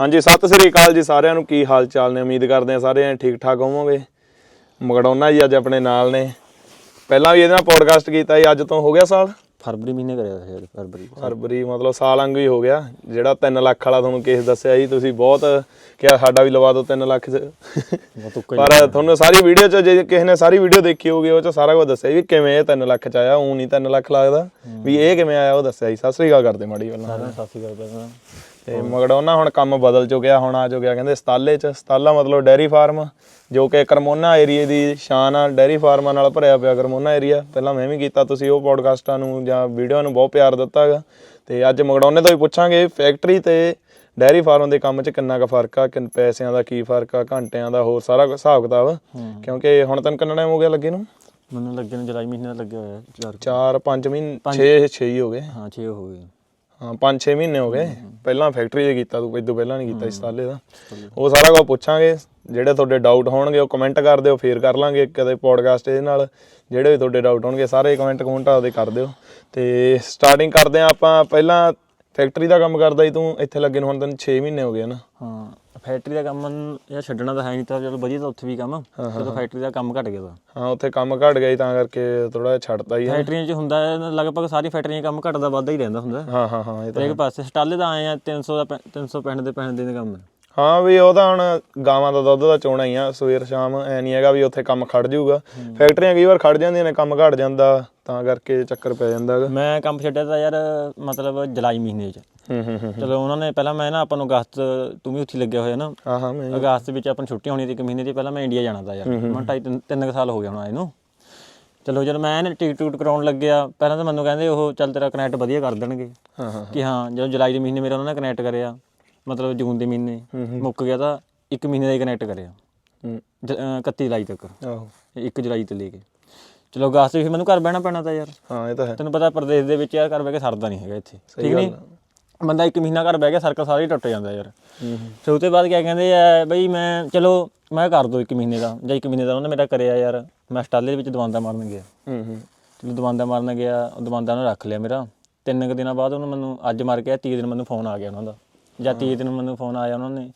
ਹਾਂਜੀ ਸਤਿ ਸ੍ਰੀ ਅਕਾਲ ਜੀ ਸਾਰਿਆਂ ਨੂੰ। ਕੀ ਹਾਲ ਚਾਲ ਨੇ? ਉਮੀਦ ਕਰਦੇ ਆ ਸਾਰੇ ਠੀਕ ਠਾਕ ਹੋਵੋਗੇ। ਮਗੜੌਨਾ ਜੀ ਅੱਜ ਆਪਣੇ ਨਾਲ ਨੇ। ਪਹਿਲਾਂ ਵੀ ਇਹਦੇ ਨਾਲ ਪੋਡਕਾਸਟ ਕੀਤਾ ਸੀ ਅੱਜ ਤੋਂ ਹੋ ਗਿਆ ਸਾਲ? ਫਰਵਰੀ ਮਹੀਨੇ ਕਰਿਆ ਸੀ ਫਰਵਰੀ। ਫਰਵਰੀ ਮਤਲਬ ਸਾਲ ਅੰਗ ਹੀ ਹੋ ਗਿਆ। ਜਿਹੜਾ 3 ਲੱਖ ਵਾਲਾ ਤੁਹਾਨੂੰ ਕੇਸ ਦੱਸਿਆ ਸੀ ਤੁਸੀਂ ਬਹੁਤ ਕਿਹਾ ਸਾਡਾ ਵੀ ਲਵਾ ਦਿਓ 3 ਲੱਖ ਪਰ ਤੁਹਾਨੂੰ ਸਾਰੀ ਵੀਡੀਓ 'ਚ ਜੇ ਕਿਸੇ ਨੇ ਸਾਰੀ ਵੀਡੀਓ ਦੇਖੀ ਹੋਊਗੀ ਉਹ 'ਚ ਸਾਰਾ ਕੁਝ ਦੱਸਿਆ ਵੀ ਕਿਵੇਂ ਇਹ 3 ਲੱਖ 'ਚ ਆਇਆ ਉਹ ਨਹੀਂ 3 ਲੱਖ ਲੱਗਦਾ। ਵੀ ਇਹ ਕਿਵੇਂ ਆਇਆ ਉਹ ਦੱਸਿਆ ਸੀ। ਸਤਿ ਸ੍ਰੀ ਅਕਾਲ ਕਰਦੇ ਮਾੜੀ ਨੂੰ ਸਤਿ ਸ਼੍ਰੀ ਅਕਾਲ ਤੇ ਮਗੜੋਨਾ ਹੁਣ ਕੰਮ ਬਦਲ ਚੁੱਕਿਆ ਹੁਣ ਆ ਚੁੱਕਿਆ। ਕਹਿੰਦੇ ਸਤਾਲੇ ਚ ਸਤਾਲਾ ਮਤਲਬ ਡੈਰੀ ਫਾਰਮ ਜੋ ਕਿ ਕਰਮੋਨਾ ਏਰੀਏ ਦੀ ਸ਼ਾਨ ਆ ਡੈਰੀ ਫਾਰਮਾਂ ਨਾਲ ਭਰਿਆ ਪਿਆ ਕਰਮੋਨਾ ਏਰੀਆ। ਪਹਿਲਾਂ ਮੈਂ ਵੀ ਕੀਤਾ ਤੁਸੀਂ ਉਹ ਪੋਡਕਾਸਟਾਂ ਨੂੰ ਜਾਂ ਵੀਡੀਓ ਨੂੰ ਬਹੁਤ ਪਿਆਰ ਦਿੱਤਾ ਹੈਗਾ ਤੇ ਅੱਜ ਮਗੜੋਨੇ ਤੋਂ ਵੀ ਪੁੱਛਾਂਗੇ ਫੈਕਟਰੀ ਤੇ ਡੈਰੀ ਫਾਰਮ ਦੇ ਕੰਮ 'ਚ ਕਿੰਨਾ ਕੁ ਫ਼ਰਕ ਆ ਕਿੰਨ ਪੈਸਿਆਂ ਦਾ ਕੀ ਫ਼ਰਕ ਆ ਘੰਟਿਆਂ ਦਾ ਹੋਰ ਸਾਰਾ ਕੁ ਹਿਸਾਬ ਕਿਤਾਬ। ਕਿਉਂਕਿ ਹੁਣ ਤੈਨੂੰ ਕਿੰਨਾ ਟਾਈਮ ਹੋ ਗਿਆ ਲੱਗੇ ਨੂੰ? ਮੈਨੂੰ ਲੱਗੇ ਨੂੰ ਜੁਲਾਈ ਮਹੀਨੇ ਦਾ ਲੱਗਿਆ ਹੋਇਆ ਚਾਰ 4 5 ਮਹੀਨੇ 6 6 ਹੀ ਹੋ ਗਏ। ਹਾਂ 6 ਹੋ ਗਏ। ਹਾਂ 5-6 ਮਹੀਨੇ ਹੋ ਗਏ। ਪਹਿਲਾਂ ਫੈਕਟਰੀ 'ਚ ਕੀਤਾ ਤੂੰ ਇਦੋਂ ਪਹਿਲਾਂ ਨਹੀਂ ਕੀਤਾ ਇਸ ਸਾਲੇ ਦਾ ਉਹ ਸਾਰਾ ਕੁਝ ਪੁੱਛਾਂਗੇ ਜਿਹੜੇ ਤੁਹਾਡੇ ਡਾਊਟ ਹੋਣਗੇ ਉਹ ਕਮੈਂਟ ਕਰ ਦਿਓ ਫੇਰ ਕਰ ਲਾਂਗੇ ਕਦੇ ਪੋਡਕਾਸਟ ਇਹਦੇ ਨਾਲ। ਜਿਹੜੇ ਵੀ ਤੁਹਾਡੇ ਡਾਊਟ ਹੋਣਗੇ ਸਾਰੇ ਕਮੈਂਟ ਕਮੈਂਟ ਆਪਦੇ ਕਰ ਦਿਓ। ਤੇ ਸਟਾਰਟਿੰਗ ਕਰਦੇ ਆ ਆਪਾਂ ਪਹਿਲਾਂ ਫੈਕਟਰੀ ਦਾ ਕੰਮ ਕਰਦਾ ਸੀ ਤੂੰ ਇੱਥੇ ਲੱਗੇ ਨੂੰ ਹੁਣ ਤੈਨੂੰ 6 ਮਹੀਨੇ ਹੋ ਗਏ ਨਾ ਹਾਂ। ਫੈਕਟਰੀ ਦਾ ਕੰਮ ਯਾਰ ਛੱਡਣਾ ਤਾਂ ਹੈ ਨਹੀਂ ਤਾਂ ਚਲੋ ਵਧੀਆ ਤਾਂ ਉੱਥੇ ਵੀ ਕੰਮ ਜਦੋਂ ਫੈਕਟਰੀ ਦਾ ਕੰਮ ਘਟ ਗਿਆ ਤਾਂ। ਹਾਂ ਉੱਥੇ ਕੰਮ ਘਟ ਗਿਆ ਸੀ ਤਾਂ ਕਰਕੇ ਥੋੜਾ ਜਿਹਾ ਛੱਡਤਾ ਹੀ ਹੈ ਫੈਕਟਰੀਆਂ 'ਚ ਹੁੰਦਾ ਹੈ, ਲਗਭਗ ਸਾਰੀ ਫੈਕਟਰੀਆਂ ਕੰਮ ਘਟਦਾ ਵੱਧਦਾ ਹੀ ਰਹਿੰਦਾ ਹੁੰਦਾ। ਹਾਂ ਹਾਂ ਹਾਂ ਇਹ ਤਾਂ ਇੱਕ ਪਾਸੇ ਸਟਾਲੇ ਦਾ ਆਏ ਆ 300 ਦਾ ਪੈ- 365 ਦੇ ਪੈਸੇ ਦੇ ਕੰਮ ਹੈ। ਹਾਂ ਵੀ ਉਹ ਤਾਂ ਹੁਣ ਗਾਵਾਂ ਦਾ ਦੁੱਧ ਦਾ ਚੋਣਾ ਹੀ ਆ ਸਵੇਰ ਸ਼ਾਮ ਐ ਨਹੀਂ ਹੈਗਾ ਵੀ ਉੱਥੇ ਕੰਮ ਖੜ ਜਾਊਗਾ। ਫੈਕਟਰੀਆਂ ਕਈ ਵਾਰ ਖੜ ਜਾਂਦੀਆਂ ਨੇ ਕੰਮ ਘਟ ਜਾਂਦਾ ਤਾਂ ਕਰਕੇ ਚੱਕਰ ਪੈ ਜਾਂਦਾ ਹੈਗਾ। ਮੈਂ ਕੰਮ ਛੱਡਿਆ ਤਾਂ ਯਾਰ ਮਤਲਬ ਜੁਲਾਈ ਮਹੀਨੇ 'ਚ। ਹੂੰ ਹੂੰ ਹੂੰ। ਚਲੋ ਉਹਨਾਂ ਨੇ ਪਹਿਲਾਂ ਮੈਂ ਨਾ ਆਪਾਂ ਨੂੰ ਅਗਸਤ ਤੂੰ ਵੀ ਉੱਥੇ ਲੱਗਿਆ ਹੋਇਆ ਨਾ। ਹਾਂ ਹਾਂ ਮੈਂ ਅਗਸਤ ਵਿੱਚ ਆਪਾਂ ਨੂੰ ਛੁੱਟੀ ਹੋਣੀ ਸੀ ਇੱਕ ਮਹੀਨੇ ਦੀ ਪਹਿਲਾਂ ਮੈਂ ਇੰਡੀਆ ਜਾਣਾ ਤਾਂ ਯਾਰ। ਮੈਂ ਢਾਈ ਤਿੰਨ ਤਿੰਨ ਕੁ ਸਾਲ ਹੋ ਗਏ ਹੁਣ ਆਏ ਨੂੰ। ਚਲੋ ਜਦੋਂ ਮੈਂ ਨਾ ਟਿਕਟ ਟੂਟ ਕਰਾਉਣ ਲੱਗਿਆ ਪਹਿਲਾਂ ਤਾਂ ਮੈਨੂੰ ਕਹਿੰਦੇ ਉਹ ਚੱਲ ਤੇਰਾ ਕਨੈਕਟ ਵਧੀਆ ਕਰ ਦੇਣਗੇ। ਹਾਂ ਹਾਂ। ਕਿ ਹਾਂ ਜਦੋਂ ਜੁਲਾਈ ਦੇ ਮਹੀਨੇ ਮੇਰਾ ਉਹਨਾਂ ਨੇ ਕਨੈਕਟ ਕਰਿਆ। ਮਤਲਬ ਜੂਨ ਦੇ ਮਹੀਨੇ ਮੁੱਕ ਗਿਆ ਤਾਂ ਇੱਕ ਮਹੀਨੇ ਦਾ ਹੀ ਕਨੈਕਟ ਕਰਿਆ। ਹੂੰ। ਜ- ਅਹ 31 ਜੁਲਾਈ ਤੱਕ। ਆਹੋ। 1 ਜੁਲਾਈ ਤੋਂ ਲੈ ਕੇ। ਚਲੋ ਅਗਸਤ ਵਿੱਚ ਮੈਨੂੰ ਘਰ ਬਹਿਣਾ ਪੈਣਾ ਤਾਂ ਯਾਰ। ਹਾਂ ਇਹ ਤਾਂ ਹੈ। ਤੈਨੂੰ ਪਤਾ ਪ੍ਰਦੇਸ਼ ਦੇ ਵਿੱਚ ਯਾਰ ਘਰ ਬਹਿ ਕੇ ਸਰਦਾ ਨਹੀਂ ਹੈਗਾ ਇੱਥੇ। ਠੀਕ ਨਹੀਂ? ਬੰਦਾ ਇੱਕ ਮਹੀਨਾ ਘਰ ਬਹਿ ਕੇ ਸਰਕਲ ਸਾਰਾ ਹੀ ਟੁੱਟ ਜਾਂਦਾ ਯਾਰ। ਹੂੰ ਫਿਰ ਉਹ ਤੋਂ ਬਾਅਦ ਕਿਆ ਕਹਿੰਦੇ ਆ ਬਈ ਮੈਂ ਚਲੋ ਮੈਂ ਕਰ ਦੋ ਇੱਕ ਮਹੀਨੇ ਦਾ। ਜਾਂ ਇੱਕ ਮਹੀਨੇ ਦਾ ਉਹਨੇ ਮੇਰਾ ਕਰਿਆ ਯਾਰ। ਮੈਂ ਸਟਾਲੇ ਦੇ ਵਿੱਚ ਦਵਾਂਦਾ ਮਾਰਨ ਗਿਆ। ਹੂੰ ਹੂੰ। ਚਲੋ ਦਵਾਂਦਾ ਮਾਰਨ ਗਿਆ ਉਹ ਦਵਾਂਦਾ ਉਹਨੇ ਰੱਖ ਲਿਆ ਮੇਰਾ। ਤਿੰਨ ਕੁ ਦਿਨਾਂ ਬਾਅਦ ਉਹਨੂੰ ਮੈਨੂੰ ਅੱਜ ਮਾਰ ਕੇ 30 ਦਿਨ ਮੈਨੂੰ ਫੋਨ ਆ ਗਿਆ ਉਹਨਾਂ ਦਾ। ਜਾਂ 30 ਦਿਨ ਮੈਨੂੰ ਫੋਨ ਆਇਆ ਉਹਨਾਂ ਨੇ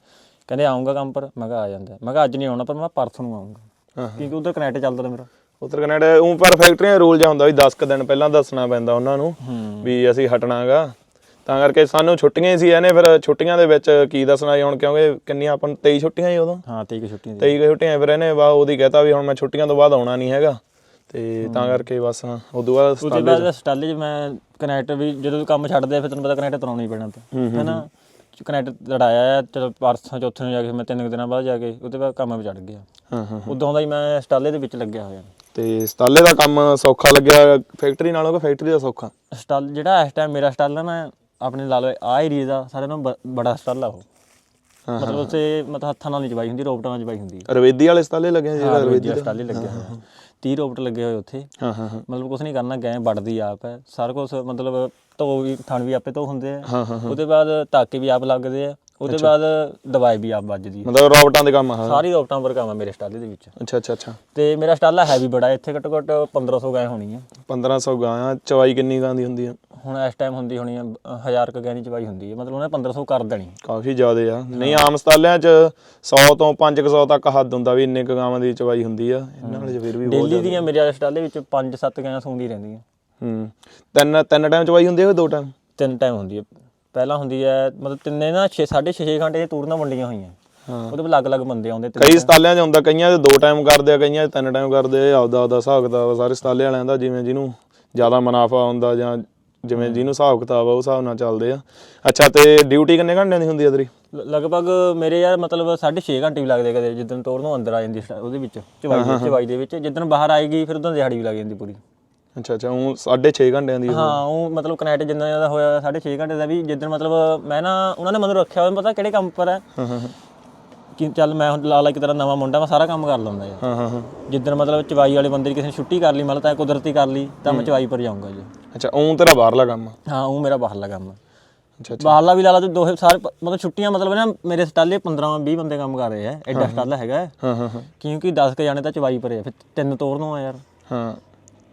ਕਹਿੰਦੇ ਆਉਂਗਾ ਕੰਮ ਪਰ ਮੈਂ ਕਿਹਾ ਆ ਜਾਂਦਾ। ਮੈਂ ਕਿਹਾ ਅੱਜ ਨਹੀਂ ਆਉਣਾ ਪਰ ਮੈਂ ਪਰਸੋਂ ਨੂੰ ਆਉਂਗਾ। ਕਿਉਂਕਿ ਉਧਰ ਕਨੈਕਟ ਚੱਲਦਾ ਮੇਰਾ। ਉਤਰ ਕੈਨੇਡਾ ਉਹ ਪਰ ਫੈਕਟਰੀਆਂ ਰੂਲ ਜਾਂ ਹੁੰਦਾ ਵੀ 10 ਕ ਦਿਨ ਪਹਿਲਾਂ ਦੱਸਣਾ ਪੈਂਦਾ ਉਹਨਾਂ ਨੂੰ ਵੀ ਅਸੀਂ ਹਟਣਾਗਾ। ਤਾਂ ਕਰਕੇ ਸਾਨੂੰ ਛੁੱਟੀਆਂ ਹੀ ਸੀ ਇਹਨੇ ਫਿਰ ਛੁੱਟੀਆਂ ਦੇ ਵਿੱਚ ਕੀ ਦੱਸਣਾ ਸੀ ਹੁਣ ਕਿਉਂਕਿ ਕਿੰਨੀਆਂ ਆਪਾਂ ਨੂੰ 23 ਛੁੱਟੀਆਂ ਹੀ ਉਦੋਂ। ਹਾਂ 23 ਕੁ ਛੁੱਟੀਆਂ ਦੀ 23 ਕੁ ਛੁੱਟੀਆਂ ਫਿਰ ਇਹਨੇ ਵਾ ਉਹਦੀ ਕਹਤਾ ਵੀ ਹੁਣ ਮੈਂ ਛੁੱਟੀਆਂ ਤੋਂ ਬਾਅਦ ਆਉਣਾ ਨਹੀਂ ਹੈਗਾ। ਤੇ ਤਾਂ ਕਰਕੇ ਬਸ ਉਦੋਂ ਬਾਅਦ ਬਾਅਦ ਸਟਾਲੇ 'ਚ ਮੈਂ ਕਨੈਕਟ ਵੀ ਜਦੋਂ ਕੰਮ ਛੱਡਦੇ ਫਿਰ ਤੈਨੂੰ ਪਤਾ ਕਨੈਕਟ ਤਰਾਉਣਾ ਹੀ ਪੈਣਾ ਤਾਂ। ਹੈਨਾ? ਕਨੈਕਟ ਲੜਾਇਆ ਆ, ਚਲੋ ਪਰਸੋਂ ਚੌਥੇ ਨੂੰ ਜਾ ਕੇ ਮੈਂ ਤਿੰਨ ਕੁ ਦਿਨਾਂ ਬਾਅਦ ਜਾ ਕੇ ਉਹਦੇ ਬਾਅਦ ਕੰਮ ਵੀ ਚੜ ਗਿਆ। ਹਾਂ ਹਾਂ ਉਦੋਂ ਦਾ ਹੀ ਮੈਂ ਸਟਾਲੇ ਦੇ ਵਿੱਚ ਲੱਗਿਆ ਹੋਇਆ। ਤੇ ਸਤਾਲੇ ਦਾ ਕੰਮ ਸੌਖਾ ਲੱਗਿਆ ਫੈਕਟਰੀ ਨਾਲੋਂ ਕਿ ਫੈਕਟਰੀ ਦਾ ਸੌਖਾ? ਸਟਾਲ ਜਿਹੜਾ ਇਸ ਟਾਈਮ ਮੇਰਾ ਸਟਾਲ ਨਾ ਆਪਣੇ ਲਾ ਲਓ ਆ ਏਰੀਆ ਦਾ ਸਾਰਿਆਂ ਨਾਲੋਂ ਬੜਾ ਸਟਾਲ ਆ ਉਹ। ਮਤਲਬ ਉੱਥੇ ਮਤਲਬ ਹੱਥਾਂ ਨਾਲ ਨਹੀਂ ਚਬਾਈ ਹੁੰਦੀ ਰੋਬਟਾਂ ਨਾਲ ਚਬਾਈ ਹੁੰਦੀ ਹੈ ਰਵੇਦੀ ਵਾਲੇ ਸਤਾਲੇ ਲੱਗੇ ਜਿਹੜਾ ਰਵੇਦੀ ਸਟਾਲ ਲੱਗਿਆ ਹੋਇਆ 30 ਰੋਬਟ ਲੱਗੇ ਹੋਏ ਉੱਥੇ। ਹਾਂ ਹਾਂ ਹਾਂ। ਮਤਲਬ ਕੁਝ ਨਹੀਂ ਕਰਨਾ ਗਏ ਵੱਢਦੀ ਆਪ ਹੈ। ਸਾਰਾ ਕੁਝ ਮਤਲਬ ਧੋ ਵੀ ਥਣ ਵੀ ਆਪੇ ਧੋ ਹੁੰਦੇ ਆ। ਹਾਂ ਹਾਂ ਉਹਦੇ ਬਾਅਦ ਟਾਕੇ ਵੀ ਆਪ ਲੱਗਦੇ ਆ। ਉਹਦੇ ਬਾਅਦ ਦਵਾਈ ਵੀ ਆਪ ਵੱਜਦੀ ਆ। ਮਤਲਬ ਰੋਬਟਾਂ ਦੇ ਕੰਮ ਆ। ਸਾਰੀ ਰੋਬਟਾਂ ਪਰ ਕੰਮ ਆ ਮੇਰੇ ਸਟਾਲੇ ਦੇ ਵਿੱਚ। ਅੱਛਾ ਅੱਛਾ ਅੱਛਾ। ਤੇ ਮੇਰਾ ਸਟਾਲਾ ਹੈ ਵੀ ਬੜਾ ਇੱਥੇ ਘੱਟੋ ਘੱਟ 1500 ਗਾਂ ਹੋਣੀ ਆ 1500 ਗਾਂ ਆ। ਚਵਾਈ ਕਿੰਨੀ ਗਾਂ ਦੀ ਹੁੰਦੀ ਆ? ਹੁਣ ਇਸ ਟਾਈਮ ਹੁੰਦੀ ਹੋਣੀ ਆ 1000 ਕ ਗਾਂ ਦੀ ਚਵਾਈ ਹੁੰਦੀ ਹੈ ਮਤਲਬ ਉਹਨੇ 1500 ਕਰ ਦੇਣੀ। ਕਾਫੀ ਜ਼ਿਆਦੇ ਆ। ਨਹੀਂ ਆਮ ਸਤਾਲਿਆਂ 'ਚ 100 ਤੋਂ 500 ਤੱਕ ਹੱਦ ਹੁੰਦਾ ਵੀ ਇੰਨੇ ਕੁ ਗਾਵਾਂ ਦੀ ਚਵਾਈ ਹੁੰਦੀ ਆ। ਇਹਨਾਂ ਨਾਲ ਫਿਰ ਵੀ ਬਹੁਤ ਡੇਲੀ ਦੀਆਂ ਮੇਰੇ ਵਾਲੇ ਸਟਾਲੇ ਵਿੱਚ 5-7 ਗਾਂ ਸੌਂਦੀ ਰਹਿੰਦੀਆਂ। ਹੂੰ। ਤਿੰਨ ਤਿੰਨ ਟਾਈਮ ਚਵਾਈ ਹੁੰਦੀ ਕਿ ਦੋ ਟਾਈਮ ਤਿੰਨ ਟਾਈਮ ਹੁੰਦੀ ਹੈ ਪਹਿਲਾਂ ਹੁੰਦੀ ਹੈ ਮਤਲਬ ਤਿੰਨੇ ਨਾ 6 6.5 ਘੰਟੇ ਟੂਰਨਾਂ ਵੰਡੀਆਂ ਹੋਈਆਂ। ਹਾਂ। ਉਹਦੇ ਵਿੱਚ ਅਲੱਗ-ਅਲੱਗ ਬੰਦੇ ਆਉਂਦੇ ਕਈ ਸਤਾਲਿਆਂ 'ਚ ਹੁੰਦਾ ਕਈਆਂ 'ਚ ਦੋ ਟਾਈਮ ਕਰਦੇ ਆ ਕਈਆਂ 'ਚ ਤਿੰਨ ਟਾਈਮ ਕਰਦੇ ਆ। ਆਪਦਾ ਆਪਦਾ ਹਿਸਾਬ ਕਿਤਾਬ ਸਾਰੇ ਸਤਾਲੇ ਵਾਲਿਆਂ ਦਾ ਜਿਵੇਂ ਜਿਹਨੂੰ ਜ਼ਿਆਦਾ ਮੁਨਾਫਾ ਹੁੰਦਾ ਜਾਂ ਜਿਵੇਂ ਜਿਹਨੂੰ ਹਿਸਾਬ ਕਿਤਾਬ ਆ ਉਹ ਹਿਸਾਬ ਨਾਲ ਚੱਲਦੇ ਆ। ਅੱਛਾ ਤੇ ਡਿਊਟੀ ਕਿੰਨੇ ਘੰਟਿਆਂ ਦੀ ਹੁੰਦੀ ਆ ਤੇਰੀ? ਲਗਭਗ ਮੇਰੇ ਯਾਰ ਮਤਲਬ 6.5 ਘੰਟੇ ਵੀ ਲੱਗਦੇ ਕਦੇ ਜਿੱਦਣ ਨੂੰ ਅੰਦਰ ਆ ਜਾਂਦੀ ਉਹਦੇ ਵਿੱਚ ਚਵਾਈ ਦੇ ਚਵਾਈ ਦੇ ਵਿੱਚ। ਜਿੱਦਣ ਬਾਹਰ ਆਏਗੀ ਫਿਰ ਉਦੋਂ ਦਿਹਾੜੀ ਵੀ ਲੱਗ ਜਾਂਦੀ ਪੂਰੀ। ਅੱਛਾ ਅੱਛਾ ਉਹ 6.5 ਘੰਟਿਆਂ ਦੀ ਹਾਂ ਉਹ। ਮਤਲਬ ਕਨੈਕਟ ਜਿੰਨਾ ਜ਼ਿਆਦਾ ਹੋਇਆ 6.5 ਘੰਟੇ ਦਾ ਵੀ ਜਿੱਦਣ ਮਤਲਬ ਮੈਂ ਨਾ ਉਹਨਾਂ ਨੇ ਮੈਨੂੰ ਰੱਖਿਆ ਹੋਇਆ ਪਤਾ ਕਿਹੜੇ ਕੰਮ ਪਰ ਹੈ? ਕਿ ਚੱਲ ਮੈਂ ਹੁਣ ਲਾ ਲਾ ਇੱਕ ਤਰ੍ਹਾਂ ਨਵਾਂ ਮੁੰਡਾ ਮੈਂ ਸਾਰਾ ਕੰਮ ਕਰ ਲੈਂਦਾ ਯਾਰ। ਹਾਂ ਹਾਂ ਹਾਂ। ਜਿੱਦਣ ਮਤਲਬ ਚਵਾਈ ਵਾਲੇ ਬੰਦੇ ਦੀ ਕਿਸੇ ਨੇ ਛੁੱਟੀ ਕਰ ਲਈ ਮਤਲਬ ਤਾਂ ਕੁਦਰਤੀ ਕਰ ਲਈ ਤਾਂ ਮੈਂ ਚਵਾਈ ਪਰ ਜਾਊਂਗਾ ਜੀ। ਅੱਛਾ ਉਹ ਤੇਰਾ ਬਾਹਰਲਾ ਕੰਮ ਆ? ਹਾਂ ਉਹ ਮੇਰਾ ਬਾਹਰਲਾ ਕੰਮ ਹੈ ਅੱਛਾ ਅੱਛਾ। ਬਾਹਰਲਾ ਵੀ ਲਾ ਲਾ ਤੇ ਦੋਹੇ ਸਾਰੇ ਮਤਲਬ ਛੁੱਟੀਆਂ ਮਤਲਬ ਨਾ ਮੇਰੇ ਸਟਾਲੇ 15 20 ਬੰਦੇ ਕੰਮ ਕਰ ਰਹੇ ਆ ਐਡਾ ਸਟਾਲਾ ਹੈਗਾ। ਹੈ। ਹਾਂ ਕਿਉਂਕਿ 10 ਕ ਜਾਣੇ ਤਾਂ ਚਵਾਈ ਪਰੇ ਆ ਫਿਰ ਤਿੰਨ ਤੋਰ ਨੂੰ ਆ ਯਾਰ। ਹਾਂ।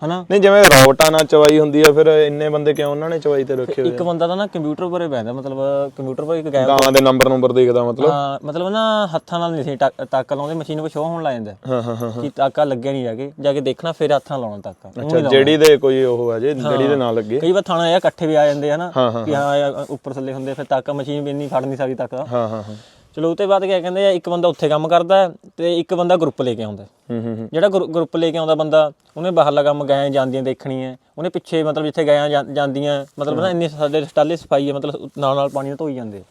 ਹਨਾ? ਨਹੀਂ ਜਿਵੇਂ ਰੋਬਟਾਂ ਨਾਲ ਚਵਾਈ ਹੁੰਦੀ ਆ ਫਿਰ ਇੰਨੇ ਬੰਦੇ ਕਿਉਂ ਉਹਨਾਂ ਨੇ ਚਵਾਈ ਤੇ ਰੱਖੇ ਹੋਏ ਇੱਕ ਬੰਦਾ ਤਾਂ ਨਾ ਕੰਪਿਊਟਰ ਪਰੇ ਬੈਂਦਾ ਮਤਲਬ ਕੰਪਿਊਟਰ ਪਰ ਇੱਕ ਗਾਇਬ ਗਾਵਾਂ ਦੇ ਨੰਬਰ ਨੰਬਰ ਦੇਖਦਾ ਮਤਲਬ। ਹਾਂ ਮਤਲਬ ਨਾ ਹੱਥਾਂ ਨਾਲ ਨਹੀਂ ਸੀ ਟੱਕ ਲਾਉਂਦੇ ਮਸ਼ੀਨ 'ਤੇ ਸ਼ੋਅ ਹੋਣ ਲੱਗ ਜਾਂਦਾ। ਹਾਂ ਹਾਂ ਹਾਂ ਕਿ ਟਾਕਾ ਲੱਗਿਆ ਨਹੀਂ ਜਾ ਕੇ ਜਾ ਕੇ ਦੇਖਣਾ ਫਿਰ ਹੱਥਾਂ ਲਾਉਣਾ ਉਹ ਅੱਛਾ ਜਿਹੜੀ ਦੇ ਕੋਈ ਉਹ ਆ ਜੇ ਜਿਹੜੀ ਦੇ ਨਾਲ ਲੱਗੇ। ਕਈ ਵਾਰ ਥਾਣਾ ਇਹ ਇਕੱਠੇ ਵੀ ਆ ਜਾਂਦੇ ਹਨਾ ਹਾਂ, ਹਾਂ, ਕਿ ਹਾਂ। ਉੱਪਰ ਥੱਲੇ ਹੁੰਦੇ ਫਿਰ ਟਾਕਾ ਮਸ਼ੀਨ ਵੀ ਇੰਨੀ ਫੜ ਨਹੀਂ ਸਕਦੀ ਟਾਕਾ। ਹਾਂ ਹਾਂ ਹਾਂ। ਚਲੋ ਉਹ ਤੋਂ ਬਾਅਦ ਕੀ ਕਹਿੰਦੇ ਆ ਇੱਕ ਬੰਦਾ ਉੱਥੇ ਕੰਮ ਕਰਦਾ ਤੇ ਇੱਕ ਬੰਦਾ ਗਰੁੱਪ ਲੈ ਕੇ ਆਉਂਦਾ ਹੈ। ਹੂੰ ਜਿਹੜਾ ਗਰੁੱਪ ਲੈ ਕੇ ਆਉਂਦਾ ਬੰਦਾ ਉਹਨੇ ਬਾਹਰਲਾ ਕੰਮ ਗਾਇਆਂ ਜਾਂਦੀਆਂ ਦੇਖਣੀ ਹੈ ਉਹਨੇ ਪਿੱਛੇ ਮਤਲਬ ਜਿੱਥੇ ਗਾਇਆਂ ਜਾਂਦੀਆਂ ਮਤਲਬ ਨਾ ਇੰਨੀ ਸਾਡੇ ਸਟਾਲੇ ਸਫ਼ਾਈ ਹੈ ਮਤਲਬ ਨਾਲ ਨਾਲ ਪਾਣੀ ਨਾਲ ਧੋਈ ਜਾਂਦੇ।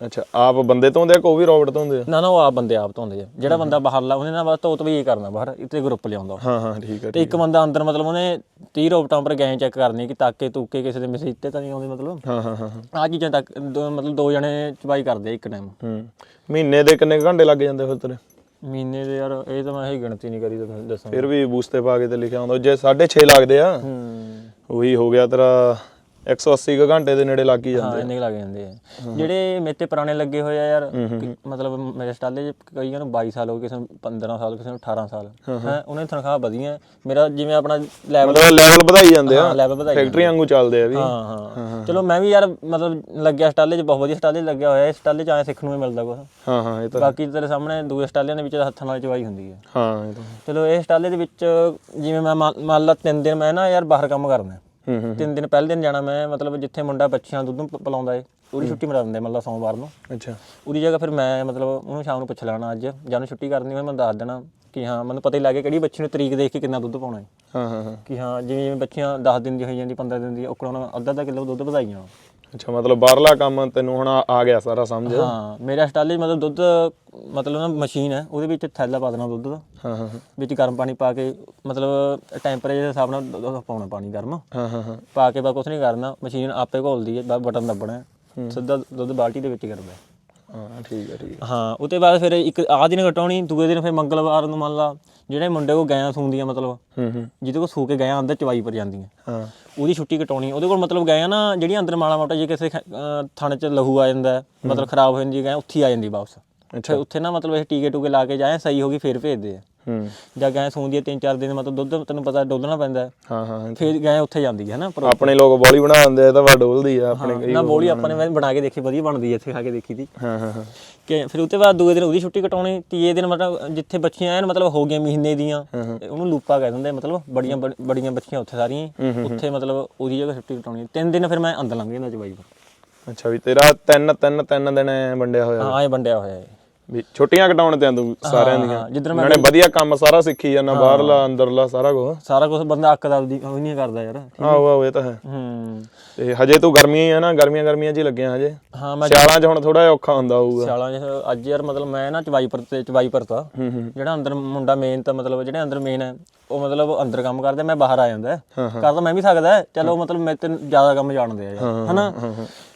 ਅੱਛਾ ਆਪ ਬੰਦੇ ਧੋਂਦੇ ਆ ਕੋ ਵੀ ਰੋਬਟ ਧੋਂਦੇ ਆ? ਨਾ ਨਾ ਉਹ ਆਪ ਬੰਦੇ ਆਪ ਧੋਂਦੇ ਆ। ਜਿਹੜਾ ਬੰਦਾ ਬਾਹਰਲਾ ਉਹਨੇ ਨਾ ਬਸ ਧੋਤ ਵੀ ਇਹ ਕਰਨਾ ਬਾਹਰ ਇੱਥੇ ਗਰੁੱਪ ਲਿਆਉਂਦਾ। ਹਾਂ ਹਾਂ ਠੀਕ ਹੈ ਤੇ ਇੱਕ ਬੰਦਾ ਅੰਦਰ ਮਤਲਬ ਉਹਨੇ 30 ਰੋਬਟਾਂ ਪਰ ਗਾਇਆਂ ਚੈੱਕ ਕਰਨੀ ਕਿ ਤਾਕੇ ਤੂਕੇ ਕਿਸੇ ਦੇ ਮਸੀਤੇ ਤਾਂ ਨਹੀਂ ਆਉਂਦੇ ਮਤਲਬ। ਹਾਂ ਹਾਂ ਹਾਂ। ਆ ਚੀਜ਼ਾਂ ਤੱਕ ਮਤਲਬ ਦੋ ਜਣੇ ਚਬਾਈ ਕਰਦੇ ਇੱਕ ਟਾਈਮ ਹੂੰ। ਮਹੀਨੇ ਦੇ ਕਿੰਨੇ ਘੰਟੇ ਲੱਗ ਜਾਂਦੇ ਫਿਰ ਤੇਰੇ? ਮਹੀਨੇ ਦੇ ਯਾਰ ਇਹ ਤਾਂ ਮੈਂ ਇਹ ਗਿਣਤੀ ਨਹੀਂ ਕਰੀ ਤਾਂ ਤੁਹਾਨੂੰ ਦੱਸਾਂ ਫਿਰ ਵੀ ਬੂਸਤੇ ਪਾ ਕੇ ਤੇ ਲਿਖਿਆ ਹੁੰਦਾ ਜੇ 6.5 ਲੱਗਦੇ ਆ ਹੂੰ। ਉਹੀ ਹੋ ਗਿਆ ਤੇਰਾ 180 ਕੁ ਘੰਟੇ ਦੇ ਨੇੜੇ ਲੱਗ ਹੀ ਹਾਂ ਜਾਂਦੇ ਇੰਨੇ ਕੁ ਲੱਗ ਜਾਂਦੇ ਆ। ਜਿਹੜੇ ਮੇਰੇ ਤੇ ਪੁਰਾਣੇ ਲੱਗੇ ਹੋਏ ਆ ਯਾਰ ਕਿ- ਮਤਲਬ ਮੇਰੇ ਸਟਾਲੇ 'ਚ ਕਈਆਂ ਨੂੰ 22 ਸਾਲ ਹੋ ਗਏ ਕਿਸੇ ਨੂੰ 15 ਸਾਲ ਕਿਸੇ ਨੂੰ 18 ਸਾਲ। ਹੈ ਉਹਨਾਂ ਦੀ ਤਨਖਾਹ ਵਧੀਆ। ਹੈ। ਮੇਰਾ ਜਿਵੇਂ ਆਪਣਾ ਲੈਵਲ ਮਤਲਬ ਲੈਵਲ ਵਧਾਈ ਜਾਂਦੇ ਆ। ਲੈਵਲ ਵਧਾਈ ਫੈਕਟਰੀ ਵਾਂਗੂ ਚੱਲਦੇ ਆ ਵੀ। ਹਾਂ ਹਾਂ। ਚਲੋ ਮੈਂ ਵੀ ਯਾਰ ਮਤਲਬ ਲੱਗਿਆ ਸਟਾਲੇ 'ਚ ਬਹੁਤ ਵਧੀਆ ਸਟਾਲੇ 'ਚ ਲੱਗਿਆ ਹੋਇਆ। ਇਸ ਸਟਾਲੇ 'ਚ ਆਏ ਸਿੱਖਣ ਨੂੰ ਵੀ ਮਿਲਦਾ ਕੁਛ। ਹਾਂ ਹਾਂ ਇਹ ਤਾਂ ਬਾਕੀ ਤੇਰੇ ਸਾਹਮਣੇ ਦੂਏ ਸਟਾਲਿਆਂ ਦੇ ਵਿੱਚ ਤਾਂ ਹੱਥਾਂ ਨਾਲ ਚਵਾਈ ਹੁੰਦੀ ਹੈ ਹਾਂ ਇਹ ਤਾਂ ਚਲੋ ਇਹ ਸਟਾਲੇ ਦੇ ਵਿੱਚ ਜਿਵੇਂ ਮੈਂ ਮੰਨ ਮੰਨ ਲਾ ਤਿੰਨ ਦਿਨ ਮੈਂ ਨਾ ਯਾਰ ਬਾਹਰ ਕੰਮ ਕਰਨਾ। ਹੂੰ ਹੂੰ ਤਿੰਨ ਦਿਨ ਪਹਿਲੇ ਦਿਨ ਜਾਣਾ ਮੈਂ ਮਤਲਬ ਜਿੱਥੇ ਮੁੰਡਾ ਬੱਚਿਆਂ ਨੂੰ ਦੁੱਧ ਪਿਲਾਉਂਦਾ ਏ ਉਹਦੀ ਛੁੱਟੀ ਮਰਾ ਦਿੰਦੇ ਮਤਲਬ ਸੋਮਵਾਰ ਨੂੰ। ਅੱਛਾ। ਉਹਦੀ ਜਗ੍ਹਾ ਫਿਰ ਮੈਂ ਮਤਲਬ ਉਹਨੂੰ ਸ਼ਾਮ ਨੂੰ ਪੁੱਛ ਲੈਣਾ ਅੱਜ ਜਾਂ ਉਹਨੂੰ ਛੁੱਟੀ ਕਰਨੀ ਹੋਵੇ ਮੈਂ ਦੱਸ ਦੇਣਾ ਕਿ ਹਾਂ ਮੈਨੂੰ ਪਤਾ ਹੀ ਲੱਗ ਗਿਆ ਕਿਹੜੀ ਬੱਚੀ ਨੂੰ ਤਰੀਕ ਦੇਖ ਕੇ ਕਿੰਨਾ ਦੁੱਧ ਪਾਉਣਾ ਹੈ ਹਾਂ ਹਾਂ। ਕਿ ਹਾਂ ਜਿਵੇਂ ਜਿਵੇਂ ਬੱਚੀਆਂ 10 ਦਿਨ ਦੀ ਹੋਈ ਜਾਂਦੀ 15 ਦਿਨ ਦੀ ਉਹ ਉਹਨਾਂ ਅੱਧਾ ਅੱਧਾ ਕਿਲੋ ਦੁੱਧ ਵਧਾਈ ਜਾਣਾ ਅੱਛਾ ਮਤਲਬ ਬਾਹਰਲਾ ਕੰਮ ਤੈਨੂੰ ਹੁਣ ਆ ਗਿਆ ਸਾਰਾ ਸਮਝ? ਹਾਂ ਮੇਰਾ ਸਟਾਲੇ ਮਤਲਬ ਦੁੱਧ ਮਤਲਬ ਨਾ ਮਸ਼ੀਨ ਹੈ ਉਹਦੇ ਵਿੱਚ ਥੈਲਾ ਪਾ ਦੇਣਾ ਦੁੱਧ ਦਾ। ਹਾਂ ਹਾਂ ਵਿੱਚ ਗਰਮ ਪਾਣੀ ਪਾ ਕੇ ਮਤਲਬ ਟੈਂਪਰੇਚਰ ਦੇ ਹਿਸਾਬ ਨਾਲ ਦੁੱਧ ਪਾਉਣਾ ਪਾਣੀ ਗਰਮ। ਹਾਂ ਹਾਂ ਹਾਂ। ਪਾ ਕੇ ਬਾ ਕੁਛ ਨਹੀਂ ਕਰਨਾ ਮਸ਼ੀਨ ਆਪੇ ਘੋਲਦੀ ਹੈ ਬਸ ਬਟਨ ਦੱਬਣਾ। ਸਿੱਧਾ ਦੁੱਧ ਬਾਲਟੀ ਦੇ ਵਿੱਚ ਕਰਦਾ ਹੈ। ਠੀਕ ਹੈ ਠੀਕ ਹੈ ਹਾਂ ਉਤੇ ਬਾਅਦ ਫਿਰ ਇੱਕ ਆਹ ਦਿਨ ਕਟਾਉਣੀ ਦੂਏ ਦਿਨ ਫਿਰ ਮੰਗਲਵਾਰ ਨੂੰ ਮੰਨ ਲਾ ਜਿਹੜੇ ਮੁੰਡੇ ਕੋ ਗਾਇਆਂ ਸੂੰਦੀਆਂ ਮਤਲਬ ਹੂੰ ਹੂੰ। ਜਿਹਦੇ ਕੋ ਸੂ ਕੇ ਗਾਇਆਂ ਅੰਦਰ ਚਵਾਈ ਪਰ ਜਾਂਦੀਆਂ। ਹਾਂ। ਉਹਦੀ ਛੁੱਟੀ ਕਟਾਉਣੀ ਉਹਦੇ ਕੋਲ ਮਤਲਬ ਗਾਇਆਂ ਨਾ ਜਿਹੜੀਆਂ ਅੰਦਰ ਮਾੜਾ ਮੋਟਾ ਜੇ ਕਿਸੇ ਥਣ ਚ ਲਹੂ ਆ ਜਾਂਦਾ ਮਤਲਬ ਖਰਾਬ ਹੋ ਜਾਂਦੀ ਹੈ ਗਾਇ ਉੱਥੇ ਆ ਜਾਂਦੀ ਵਾਪਸ। ਫਿਰ ਉੱਥੇ ਨਾ ਮਤਲਬ ਇਹ ਟੀਕੇ ਟੂਕੇ ਲਾ ਕੇ ਜਾਏ ਸਹੀ ਹੋ ਗਈ ਫਿਰ ਭੇਜਦੇ ਆ। ਹੂੰ। ਜਾਂ ਗਾਇ ਸੂੰਦੀ ਹੈ ਤਿੰਨ ਚਾਰ ਦਿਨ ਮਤਲਬ ਦੁੱਧ ਤੈਨੂੰ ਪਤਾ ਡੋਲਣਾ ਪੈਂਦਾ ਹੈ। ਹਾਂ ਫਿਰ ਗਾਇ ਉੱਥੇ ਜਾਂਦੀ ਹੈ ਨਾ ਆਪਣੇ ਲੋਕ ਬੋਲੀ ਬਣਾ ਦਿੰਦੇ ਆ ਤਾਂ ਵਾ ਡੋਲਦੀ ਆ ਆਪਣੇ ਕਈ ਨਾ ਬੋਲੀ ਆਪਾਂ ਨੇ ਬਣਾ ਕੇ ਦੇਖੀ ਵਧੀਆ ਬਣਦੀ ਹੈ ਇੱਥੇ ਖਾ ਕੇ ਦੇਖੀ ਦੀ। ਹਾਂ ਹਾਂ ਹਾਂ। ਕਿ ਫਿਰ ਉਤੇ ਬਾਅਦ ਦੂਏ ਦਿਨ ਉਹਦੀ ਛੁੱਟੀ ਕਟਾਉਣੀ ਤੀਏ ਦਿਨ ਮਤਲਬ ਜਿੱਥੇ ਬੱਚੀਆਂ ਐਨ ਮਤਲਬ ਹੋ ਗਈਆਂ ਮਹੀਨੇ ਦੀਆਂ ਉਹਨੂੰ ਲੂਪਾ ਕਹਿ ਦਿੰਦੇ ਮਤਲਬ ਬੜੀਆਂ ਬੜ- ਬੜੀਆਂ ਬੱਚੀਆਂ ਉੱਥੇ ਸਾਰੀਆਂ। ਉੱਥੇ ਮਤਲਬ ਉਹਦੀ ਜਗ੍ਹਾ ਛੁੱਟੀ ਕਟਾਉਣੀ ਤਿੰਨ ਦਿਨ ਫਿਰ ਮੈਂ ਅੰਦਰ ਲੰਘ ਜਾਂਦਾ ਪਰ ਅੱਛਾ ਵੀ ਤੇਰਾ ਤਿੰਨ ਤਿੰਨ ਤਿੰਨ ਦਿਨ ਵੰਡਿਆ ਹੋਇਆ। ਹਾਂ ਇਹ ਵੰਡਿਆ ਹੋਇਆ ਹੈ ਵੀ ਛੁੱਟੀਆਂ ਕਟਾਉਣ ਤੇ ਆ ਤੂੰ ਸਾਰਿਆਂ ਦੀਆਂ। ਜਿੱਧਰ ਮੈਂ ਉਹਨਾਂ ਨੇ ਵਧੀਆ ਕੰਮ ਸਾਰਾ ਸਿੱਖੀ ਜਾਂਦਾ ਬਾਹਰਲਾ ਅੰਦਰਲਾ ਸਾਰਾ ਕੁਝ ਸਾਰਾ ਕੁਝ ਬੰਦਾ ਅੱਕ ਦਾ ਉਹ ਨਹੀਂ ਕਰਦਾ ਯਾਰ ਆਹੋ ਆਹੋ ਇਹ ਤਾਂ ਹੈ। ਹੂੰ। ਤੇ ਹਜੇ ਤੂੰ ਗਰਮੀਆਂ ਹੀ ਆ ਨਾ ਗਰਮੀਆਂ ਗਰਮੀਆਂ 'ਚ ਹੀ ਲੱਗਿਆ ਹਜੇ। ਹਾਂ ਮੈਂ ਸਿਆਲਾਂ 'ਚ ਹੁਣ ਥੋੜਾ ਜਿਹਾ ਔਖਾ ਹੁੰਦਾ ਹੋਊਗਾ। ਸਿਆਲਾਂ 'ਚ ਅੱਜ ਯਾਰ ਮਤਲਬ ਮੈਂ ਨਾ ਚਵਾਈ ਪਰ ਤੇ ਚਵਾਈ ਪਰ ਤਾ ਜਿਹੜਾ ਅੰਦਰ ਮੁੰਡਾ ਮੇਨ ਤਾਂ ਮਤਲਬ ਜਿਹੜੇ ਅੰਦਰ ਮੇਨ ਹੈ ਉਹ ਮਤਲਬ ਅੰਦਰ ਕੰਮ ਕਰਦਾ ਮੈਂ ਬਾਹਰ ਆ ਜਾਂਦਾ। ਹਾਂ, ਕਰ ਤਾਂ ਮੈਂ ਵੀ ਸਕਦਾ ਚਲੋ ਮਤਲਬ ਮੇਰੇ ਤੇ ਜ਼ਿਆਦਾ ਕੰਮ ਜਾਣਦੇ ਆ ਹਨਾ?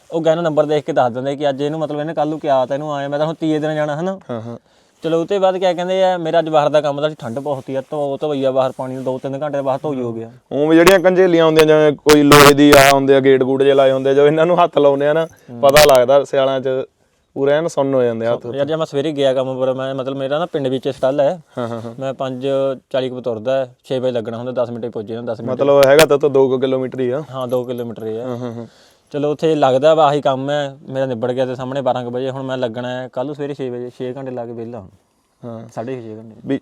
ਉਹ ਗਾਇਨਾ ਨੰਬਰ ਦੇਖ ਕੇ ਦੱਸ ਦਿੰਦੇ ਕਿ ਅੱਜ ਇਹਨੂੰ ਮਤਲਬ ਇਹਨੇ ਕੱਲ ਨੂੰ ਕਿਹਾ ਤਾਂ ਇਹਨੂੰ ਆਇਆ ਮੈਂ ਤਾਂ ਹੁਣ ਤੀਏ ਦਿਨ ਜਾਣਾ ਹਨਾ। ਹਾਂ ਹਾਂ। ਚਲੋ ਉਤੇ ਬਾਅਦ ਕਿਆ ਕਹਿੰਦੇ ਆ ਮੇਰਾ ਅੱਜ ਬਾਹਰ ਦਾ ਕੰਮ ਦਾ ਠੰਡ ਬਹੁਤ ਹੀ ਆ ਧੋ ਧੋਈਆ ਬਾਹਰ ਪਾਣੀ ਨੂੰ ਦੋ ਤਿੰਨ ਘੰਟੇ ਬਾਅਦ ਧੋਈ ਹੋ ਗਿਆ। ਉਹ ਵੀ ਜਿਹੜੀਆਂ ਕੰਜੇਲੀਆਂ ਹੁੰਦੀਆਂ ਜਿਵੇਂ ਕੋਈ ਲੋਹੇ ਦੀ ਆ ਹੁੰਦੇ ਆ ਗੇਟ ਗੂਟ ਜੇ ਲਾਏ ਹੁੰਦੇ ਆ ਜੋ ਇਹਨਾਂ ਨੂੰ ਹੱਥ ਲਾਉਂਦੇ ਆ ਨਾ ਪਤਾ ਲੱਗਦਾ ਸਿਆਲਾਂ 'ਚ ਪੂਰੇ ਐਨ ਸੁੰਨ ਹੋ ਜਾਂਦੇ ਆ ਹੱਥ ਯਾਰ ਜੇ ਮੈਂ ਸਵੇਰੇ ਗਿਆ ਕੰਮ ਪਰ ਮੈਂ ਮਤਲਬ ਮੇਰਾ ਨਾ ਪਿੰਡ ਵਿੱਚ ਸਟਲ ਹੈ। ਹਾਂ ਹਾਂ ਮੈਂ 5:40 ਕੁ ਤੁਰਦਾ 6 ਵਜੇ ਲੱਗਣਾ ਹੁੰਦਾ 10 ਮਿੰਟੇ ਪਹੁੰਚੇ ਜਾਂਦਾ 10 ਮਿੰਟ ਮਤਲਬ ਹੈਗਾ ਤਾਂ ਤੋਂ 2 ਕਿਲੋਮੀਟਰ ਹੀ ਆ। ਹਾਂ 2 ਕਿਲੋਮੀਟਰ ਹੀ ਹਾਂ ਹਾਂ ਹਾਂ। ਚਲੋ ਉੱਥੇ ਲੱਗਦਾ ਵਾ ਆਹੀ ਕੰਮ ਹੈ ਮੇਰਾ ਨਿਬੜ ਗਿਆ ਤੇ ਸਾਹਮਣੇ 12 ਕੁ ਵਜੇ ਹੁਣ ਮੈਂ ਲੱਗਣਾ ਹੈ। ਕੱਲ ਨੂੰ ਸਵੇਰੇ 6 ਵਜੇ 6 ਘੰਟੇ ਲਾ ਕੇ ਵਿਹਲਾ ਹੁਣ। ਹਾਂ। 6.5 ਘੰਟੇ। ਵੀ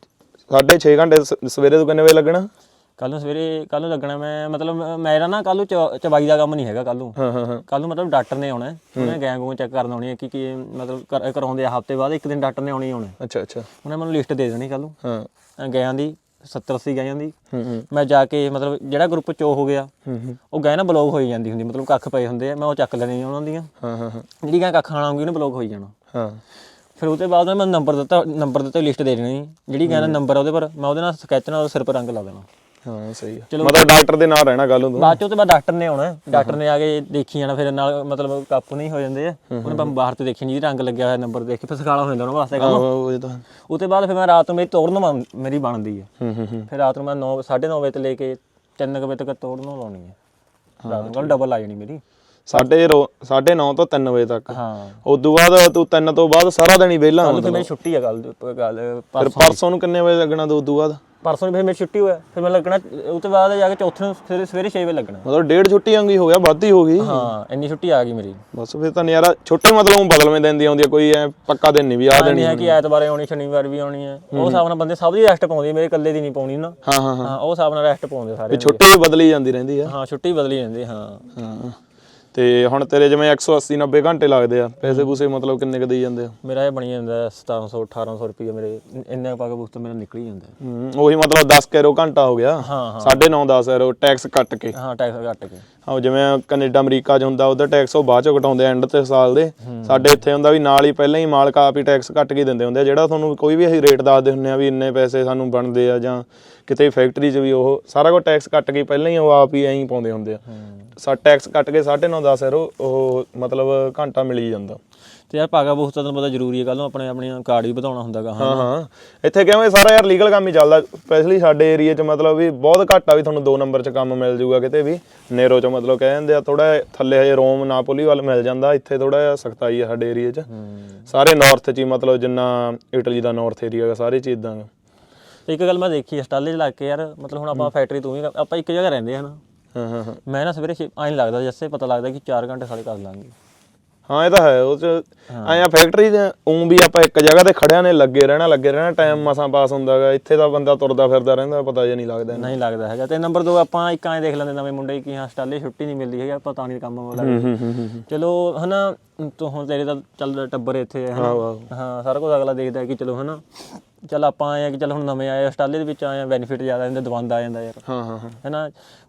ਸਾਢੇ 6 ਘੰਟੇ ਸ- ਸਵੇਰੇ ਤੋਂ ਕਿੰਨੇ ਵਜੇ ਲੱਗਣਾ? ਕੱਲ ਨੂੰ ਸਵੇਰੇ ਕੱਲ ਨੂੰ ਲੱਗਣਾ ਮੈਂ ਮਤਲਬ ਮੇਰਾ ਨਾ ਕੱਲ ਨੂੰ ਚ- ਚਬਾਈ ਦਾ ਕੰਮ ਨਹੀਂ ਹੈਗਾ ਕੱਲ ਨੂੰ। ਹਾਂ ਹਾਂ ਹਾਂ। ਕੱਲ ਨੂੰ ਮਤਲਬ ਡਾਕਟਰ ਨੇ ਆਉਣਾ ਹੈ। ਉਹਨੇ ਗੈਂ ਗੂੰ ਚੈੱਕ ਕਰਨ ਆਉਣੀ ਹੈ ਕਿ ਕੀ ਮਤਲਬ ਕਰ- ਕਰਾਉਂਦੇ ਆ ਹਫ਼ਤੇ ਬਾਅਦ ਇੱਕ ਦਿਨ ਡਾਕਟਰ ਨੇ ਆਉਣੀ ਹੀ ਆਉਣਾ ਅੱਛਾ ਅੱਛਾ। ਉਹਨੇ ਮੈਨੂੰ ਲਿਸਟ ਦੇ ਦੇਣੀ ਕੱਲ ਨੂੰ। ਹਾਂ। ਅ, ਗੈਆਂ ਦੀ 70 80 ਗੈਆਂ ਦੀ। ਹੂੰ ਹੂੰ। ਮੈਂ ਜਾ ਕੇ ਮਤਲਬ ਜਿਹੜਾ ਗਰੁੱਪ ਚੋ ਹੋ ਗਿਆ ਹੂੰ ਹੂੰ। ਉਹ ਗਾਇ ਨਾ ਬਲੌਕ ਹੋਈ ਜਾਂਦੀ ਹੁੰਦੀ ਮਤਲਬ ਕੱਖ ਪਏ ਹੁੰਦੇ ਆ ਮੈਂ ਉਹ ਚੱਕ ਲੈਣੀ ਉਹਨਾਂ ਦੀਆਂ। ਹਾਂ ਹਾਂ ਜਿਹੜੀ ਗਾਂ ਕੱਖ ਖਾਣਾ ਆਉਂਗੀ ਉਹਨੇ ਬਲੌਕ ਹੋਈ ਜਾਣਾ। ਹਾਂ। ਫਿਰ ਉਹਦੇ ਬਾਅਦ ਮੈਨੂੰ ਨੰਬਰ ਦਿੱਤਾ ਨੰਬਰ ਦਿੱਤੇ ਲਿਸਟ ਦੇ ਦੇਣੀ। ਜਿਹੜੀ ਗਾਂ ਦਾ ਨੰਬਰ ਆ ਉਹਦੇ ਪਰ ਮੈਂ ਉਹਦੇ ਨਾਲ ਸਕੈਚ ਨਾਲ ਸਿਰ ਪਰ ਰੰਗ ਲਾ ਦੇਣਾ। ਹਾਂ ਸਹੀ ਹੈ ਮਤਲਬ ਡਾਕਟਰ ਦੇ ਨਾਲ ਰਹਿਣਾ ਗੱਲ ਨੂੰ ਬਾਅਦ ਚ ਉਹਦੇ ਬਾਅਦ ਡਾਕਟਰ ਨੇ ਆਉਣਾ। ਡਾਕਟਰ ਨੇ ਆ ਕੇ ਦੇਖੀ ਜਾਣਾ ਫਿਰ ਨਾਲ ਮਤਲਬ ਕੱਪ ਨਹੀਂ ਹੋ ਜਾਂਦੇ ਆ। ਉਹਨੇ ਮੈਂ ਬਾਹਰ ਤੇ ਦੇਖੀ ਜੀ ਰੰਗ ਲੱਗਿਆ ਹੋਇਆ ਨੰਬਰ ਦੇਖ ਕੇ ਫਿਰ ਸਖਾਲਾ ਹੋ ਜਾਂਦਾ ਉਹਨਾਂ ਵਾਸਤੇ ਕੰਮ। ਆਹੋ ਇਹ ਤਾਂ ਉਹ ਤੋਂ ਬਾਅਦ ਫਿਰ ਮੈਂ ਰਾਤ ਨੂੰ ਮੇਰੀ ਤੋੜਨ ਬਣ- ਮੇਰੀ ਬਣਦੀ ਹੈ ਹੂੰ ਹੂੰ ਹੂੰ। ਫਿਰ ਰਾਤ ਨੂੰ ਮੈਂ 9 9:30 ਵਜੇ ਤੋਂ ਲੈ ਕੇ 3 ਵਜੇ ਤੱਕ ਤੋੜਨ ਲਾਉਣੀ ਹੈ ਰਾਤ ਨੂੰ ਕੱਲ ਡਬਲ ਆ ਜਾਣੀ ਮੇਰੀ। ਸਾਢੇ ਰੋ- ਸਾਢੇ 9 ਤੋਂ 3 ਵਜੇ ਤੱਕ। ਹਾਂ। ਉਸ ਤੋਂ ਬਾਅਦ ਤੂੰ 3 ਤੋਂ ਬਾਅਦ ਸਾਰਾ ਦਿਨ ਹੀ ਵਿਹਲਾ ਕੱਲ ਹੁੰਦਾ ਫਿਰ ਮੇਰੀ ਛੁੱਟੀ ਆ ਕੱਲ ਪਰਸੋਂ ਨੂੰ ਕਿੰਨੇ ਵਜੇ ਲੱਗਣਾ ਤੂੰ ਉਸ ਤੋਂ ਬਾਅਦ? ਪਰਸੋਂ ਫਿਰ ਮੇਰੀ ਛੁੱਟੀ ਹੋਇਆ ਫਿਰ ਮੈਂ ਲੱਗਣਾ ਉਹ ਤੋਂ ਬਾਅਦ ਜਾ ਕੇ ਚੌਥੇ ਨੂੰ ਸਵੇਰੇ ਸਵੇਰੇ 6 ਵਜੇ ਲੱਗਣਾ। ਮਤਲਬ ਡੇਢ ਛੁੱਟੀ ਵਾਂਗੀ ਹੋ ਗਿਆ ਵੱਧ ਹੀ ਹੋ ਗਈ। ਹਾਂ ਇੰਨੀ ਛੁੱਟੀ ਆ ਗਈ ਮੇਰੀ। ਬਸ ਫਿਰ ਤਾਂ ਯਾਰ ਛੁੱਟੀ ਮਤਲਬ ਬਦਲਵੇਂ ਦਿੰਦੀ ਆਉਂਦੀ ਆ ਕੋਈ ਐ ਪੱਕਾ ਦਿਨ ਨਹੀਂ ਵੀ ਆ ਦੇਣੀ ਹੈ ਕਿ ਐਤਵਾਰੇ ਆਉਣੀ ਸ਼ਨੀਵਾਰ ਵੀ ਆਉਣੀ ਹੈ। ਉਹ ਹਿਸਾਬ ਨਾਲ ਬੰਦੇ ਸਭ ਦੀ ਰੈਸਟ ਪਾਉਂਦੇ ਮੇਰੇ ਇਕੱਲੇ ਦੀ ਨਹੀਂ ਪਾਉਣੀ ਨਾ। ਹਾਂ ਹਾਂ ਹਾਂ। ਉਹ ਹਿਸਾਬ ਨਾਲ ਰੈਸਟ ਪਾਉਂਦੇ ਸਾਰੇ ਛੁੱਟੀ ਵੀ ਬਦਲੀ ਜਾਂਦੀ ਰਹਿੰਦੀ ਆ। ਹਾਂ ਛੁੱਟੀ ਬਦਲੀ ਜਾਂਦੀ ਹਾਂ। ਹਾਂ। ਤੇ ਹੁਣ ਤੇਰੇ ਜਿਵੇਂ 180 90 ਘੰਟੇ ਲੱਗਦੇ ਆ। ਪੈਸੇ ਪੂਸੇ ਮਤਲਬ ਕਿੰਨੇ ਕ ਦੇਈ ਜਾਂਦੇ ਆ? ਮੇਰਾ ਇਹ ਬਣੀ ਜਾਂਦਾ 1700 1800 ਰੁਪਏ ਮੇਰੇ ਇੰਨੇ ਪਾ ਕੇ ਬੁੱਕ ਮੇਰਾ ਨਿਕਲ ਹੀ ਜਾਂਦਾ ਹੂੰ, ਉਹੀ ਮਤਲਬ 10 ਕੈਰੋ ਘੰਟਾ ਹੋ ਗਿਆ। ਹਾਂ ਹਾਂ। 9.5 10 ਐਰੋ ਟੈਕਸ ਕੱਟ ਕੇ। ਹਾਂ ਟੈਕਸ ਕੱਟ ਕੇ। ਹਾਂ ਜਿਵੇਂ ਕੈਨੇਡਾ ਅਮਰੀਕਾ 'ਚ ਹੁੰਦਾ ਉਧਰ ਟੈਕਸ ਉਹ ਬਾਅਦ 'ਚ ਘਟਾਉਂਦੇ ਐਂਡ ਤੇ ਸਾਲ ਦੇ। ਸਾਡੇ ਇੱਥੇ ਹੁੰਦਾ ਵੀ ਨਾਲ ਹੀ ਪਹਿਲਾਂ ਹੀ ਮਾਲਕ ਆਪ ਹੀ ਟੈਕਸ ਕੱਟ ਕੇ ਦਿੰਦੇ ਹੁੰਦੇ ਆ। ਜਿਹੜਾ ਤੁਹਾਨੂੰ ਕੋਈ ਵੀ ਅਸੀਂ ਰੇਟ ਦੱਸਦੇ ਹੁੰਨੇ ਆ ਵੀ ਇੰਨੇ ਪੈਸੇ ਸਾਨੂੰ ਬਣਦੇ ਆ ਜਾਂ ਕਿਤੇ ਫੈਕਟਰੀ 'ਚ ਵੀ ਉਹ ਸਾਰਾ ਕੁਝ ਟੈਕਸ ਕੱਟ ਕੇ ਪਹਿਲਾਂ ਹੀ ਉਹ ਆਪ ਹੀ ਐਂ ਹੀ ਪਾਉਂਦੇ ਹੁੰਦੇ ਆ। ਸਾ ਟੈਕਸ ਕੱਟ ਕੇ 9.5 10 ਐਰੋ ਉਹ ਮਤਲਬ ਘੰਟਾ ਮਿਲ ਹੀ ਜਾਂਦਾ। ਤੇ ਯਾਰ ਪਾਗਾ ਬੁੱਕ ਤਾਂ ਤੈਨੂੰ ਪਤਾ ਜ਼ਰੂਰੀ ਹੈ ਕੱਲ ਨੂੰ ਆਪਣੇ ਆਪਣੀ ਕਾਰਡ ਵੀ ਵਧਾਉਣਾ ਹੁੰਦਾਗਾ ਹਾਂ ਹਾਂ ਹਾਂ। ਇੱਥੇ ਕਿਵੇਂ ਸਾਰਾ ਯਾਰ ਲੀਗਲ ਕੰਮ ਹੀ ਚੱਲਦਾ ਸਪੈਸ਼ਲੀ ਸਾਡੇ ਏਰੀਆ 'ਚ ਮਤਲਬ ਵੀ ਬਹੁਤ ਘੱਟ ਆ ਵੀ ਤੁਹਾਨੂੰ 2 ਨੰਬਰ 'ਚ ਕੰਮ ਮਿਲ ਜਾਊਗਾ ਕਿਤੇ ਵੀ। ਨੇਰੋ 'ਚ ਮਤਲਬ ਕਹਿ ਜਾਂਦੇ ਆ ਥੋੜਾ ਥੱਲੇ ਹਜੇ ਰੋਮ ਨਾਪੋਲੀ ਵੱਲ ਮਿਲ ਜਾਂਦਾ ਇੱਥੇ ਥੋੜਾ ਜਿਹਾ ਸਖਤਾਈ ਆ ਸਾਡੇ ਏਰੀਆ 'ਚ। ਸਾਰੇ ਨਾਰਥ 'ਚ ਹੀ ਮਤਲਬ ਜਿੰਨਾ ਇਟਲੀ ਦਾ ਨਾਰਥ ਏਰੀਆ ਹੈ ਸਾਰੇ ਚੀਜ਼ ਦਾ ਤੇ ਇੱਕ ਗੱਲ ਮੈਂ ਦੇਖੀ ਸਟਾਲੇ 'ਚ ਲੱਗ ਕੇ ਯਾਰ ਮਤਲਬ ਹੁਣ ਆਪਾਂ ਫੈਕਟਰੀ ਤੂੰ ਵੀ ਆਪਾਂ ਇੱਕ ਜਗ੍ਹਾ ਰਹਿੰਦੇ ਹਨ ਹਾਂ ਹਾਂ ਹਾਂ। ਮੈਂ ਨਾ ਸਵੇਰੇ ਐਂ ਲੱਗਦਾ ਜੱਸੇ ਪਤਾ ਲੱਗਦਾ ਕਿ 4 ਘੰਟੇ ਸਾਲੇ ਕਰ ਲਾਂਗੇ। ਹਾਂ ਇਹ ਤਾਂ ਹੈ ਉਹ 'ਚ ਆਇਆ ਫੈਕਟਰੀ 'ਚ ਉਂ ਵੀ ਆਪਾਂ ਇੱਕ ਜਗ੍ਹਾ ਤੇ ਖੜਿਆਂ ਨੇ ਲੱਗੇ ਰਹਿਣਾ ਲੱਗੇ ਰਹਿਣਾ ਟਾਈਮ ਮਸਾਂ ਪਾਸ ਹੁੰਦਾਗਾ ਇੱਥੇ ਤਾਂ ਬੰਦਾ ਤੁਰਦਾ ਫਿਰਦਾ ਰਹਿੰਦਾ ਪਤਾ ਜਿਹਾ ਨਹੀਂ ਲੱਗਦਾ ਨਹੀਂ ਲੱਗਦਾ ਹੈਗਾ। ਤੇ ਨੰਬਰ 2 ਆਪਾਂ ਇੱਕ ਐਂ ਦੇਖ ਲੈਂਦੇ ਨਵੇਂ ਮੁੰਡੇ ਕਿ ਹਾਂ ਸਟਾਲੇ ਛੁੱਟੀ ਨਹੀਂ ਮਿਲਦੀ ਹੈਗੀ ਆਪਾਂ ਤਾਂ ਨਹੀਂ ਕੰਮ ਲੱਗਦਾ ਚਲੋ ਹਨਾ ਤੂੰ ਹੁਣ ਤੇਰੇ ਤਾਂ ਚੱਲ ਟੱਬਰ ਇੱਥੇ ਹੈ ਹਨਾ ਹਾਂ ਸਾਰਾ ਕੁਝ ਅਗਲਾ ਦੇਖਦਾ ਕਿ ਚਲੋ ਹਨਾ। ਚੱਲ ਆਪਾਂ ਆਏ ਆ ਕਿ ਚੱਲ ਹੁਣ ਨਵੇਂ ਆਏ ਆ ਸਟਾਲੇ ਦੇ ਵਿੱਚ ਆਏ ਆ ਬੈਨੀਫਿਟ ਜ਼ਿਆਦਾ ਇਹਦੇ ਦਵੰਦ ਆ ਜਾਂਦਾ ਯਾਰ। ਹਾਂ ਹਾਂ ਹਾਂ। ਹੈਨਾ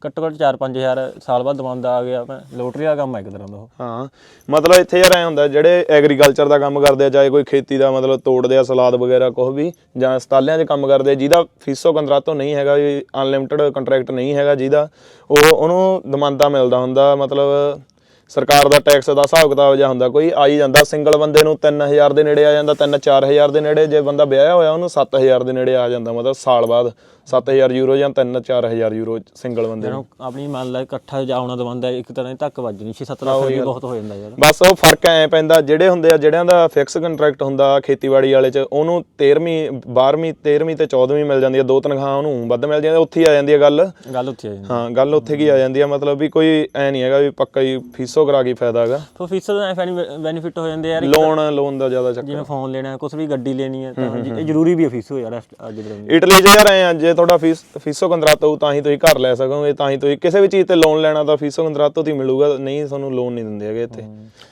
ਘੱਟੋ ਘੱਟ 4-5000 ਸਾਲ ਬਾਅਦ ਦਵੰਦ ਆ ਗਿਆ ਮੈਂ ਲੋਟਰੀ ਦਾ ਕੰਮ ਹੈ ਇੱਕ ਤਰ੍ਹਾਂ ਦਾ ਉਹ। ਹਾਂ ਮਤਲਬ ਇੱਥੇ ਯਾਰ ਐ ਹੁੰਦਾ ਜਿਹੜੇ ਐਗਰੀਕਲਚਰ ਦਾ ਕੰਮ ਕਰਦੇ ਆ ਚਾਹੇ ਕੋਈ ਖੇਤੀ ਦਾ ਮਤਲਬ ਤੋੜਦੇ ਆ ਸਲਾਦ ਵਗੈਰਾ ਕੁਝ ਵੀ ਜਾਂ ਸਤਾਲਿਆਂ 'ਚ ਕੰਮ ਕਰਦੇ ਆ ਜਿਹਦਾ ਫੀਸੋ ਕੰਟਰਾਤੋ ਨਹੀਂ ਹੈਗਾ ਵੀ ਅਨਲਿਮਿਟਿਡ ਕੰਟਰੈਕਟ ਨਹੀਂ ਹੈਗਾ ਜਿਹਦਾ ਉਹ ਉਹਨੂੰ ਦਮਾਂਦਾ ਮਿਲਦਾ ਹੁੰਦਾ ਮਤਲਬ ਸਰਕਾਰ ਦਾ ਟੈਕਸ ਦਾ ਹਿਸਾਬ ਕਿਤਾਬ ਜਿਹਾ ਹੁੰਦਾ, ਕੋਈ ਆਈ ਜਾਂਦਾ, ਸਿੰਗਲ ਬੰਦੇ ਨੂੰ 3000 ਦੇ ਨੇੜੇ ਆ ਜਾਂਦਾ 3-4000 ਦੇ ਨੇੜੇ ਜੇ ਬੰਦਾ ਵਿਆਹਿਆ ਹੋਇਆ, ਉਹਨੂੰ 7000 ਦੇ ਨੇੜੇ ਆ ਜਾਂਦਾ, ਮਤਲਬ ਸਾਲ ਬਾਅਦ। 7000 ਯੂਰੋ ਜਾਂ 3-4000 ਯੂਰੋ ਸਿੰਗਲ ਬੰਦੇ ਨੂੰ। ਜਦੋਂ ਆਪਣੀ ਮੰਨ ਲੈ ਇਕੱਠਾ ਜਾਉਣਾ ਦਵੰਦ ਇੱਕ ਤਰ੍ਹਾਂ ਦੀ ਧੱਕ ਵੱਜਣੀ 6-7 ਲੱਖ ਰੁਪਏ ਬਹੁਤ ਹੋ ਜਾਂਦਾ ਯਾਰ। ਬਸ ਉਹ ਫ਼ਰਕ ਐ ਪੈਂਦਾ ਜਿਹੜੇ ਹੁੰਦੇ ਆ ਜਿਹੜਿਆਂ ਦਾ ਫਿਕਸ ਕੰਟਰੈਕਟ ਹੁੰਦਾ ਖੇਤੀਬਾੜੀ ਵਾਲੇ ਚ ਉਹਨੂੰ 13ਵੀਂ 12ਵੀਂ 13ਵੀਂ ਤੇ 14ਵੀਂ ਮਿਲ ਜਾਂਦੀ ਆ ਦੋ ਤਨਖਾਹਾਂ ਉਹਨੂੰ ਵੱਧ ਮਿਲ ਜਾਂਦੀਆਂ ਉੱਥੇ ਹੀ ਆ ਜਾਂਦੀ ਆ ਗੱਲ। ਗੱਲ ਉੱਥੇ ਆ ਜਾਂਦੀ। ਹਾਂ ਗੱਲ ਉੱਥੇ ਕੀ ਆ ਜਾਂਦੀ ਆ ਮਤਲਬ ਵੀ ਕੋਈ ਐ ਨਹੀਂ ਹੈਗਾ ਵੀ ਪੱਕਾ ਹੀ ਫੀਸੋ ਕਰਾ ਕੇ ਫਾਇਦਾ ਹੈਗਾ। ਫਿਰ ਫੀਸ ਦਾ ਬੈਨੀਫਿਟ ਹੋ ਜਾਂਦੇ ਯਾਰ ਲੋਨ ਲੋਨ ਦਾ ਜ਼ਿਆਦਾ ਚੱਕਰ। ਜਿਵੇਂ ਫੋਨ ਲੈਣਾ ਕੁਝ ਵੀ ਗੱਡੀ ਲੈਣੀ ਹੈ ਤਾਂ ਜ਼ਰੂਰੀ ਵੀ ਫੀਸ ਯਾਰ ਅੱਜ ਦੇ ਇਟਲੀ 'ਚ ਯਾਰ ਐ ਆ ਜੇ ਤੁਹਾਡਾ ਫੀਸ ਫੀਸੋ ਕੰਟਰਾਤੋ ਤਾਂ ਹੀ ਤੁਸੀਂ ਘਰ ਲੈ ਸਕੋਗੇ ਤਾਂ ਹੀ ਤੁਸੀਂ ਕਿਸੇ ਵੀ ਚੀਜ਼ ਤੇ ਲੋਨ ਲੈਣਾ ਤਾਂ ਫੀਸੋ ਕੰਟਰਾਤੋ ਤੇ ਹੀ ਮਿਲੂਗਾ ਨਹੀਂ ਤੁਹਾਨੂੰ ਲੋਨ ਨਹੀਂ ਦਿੰਦੇ ਹੈਗੇ ਇੱਥੇ।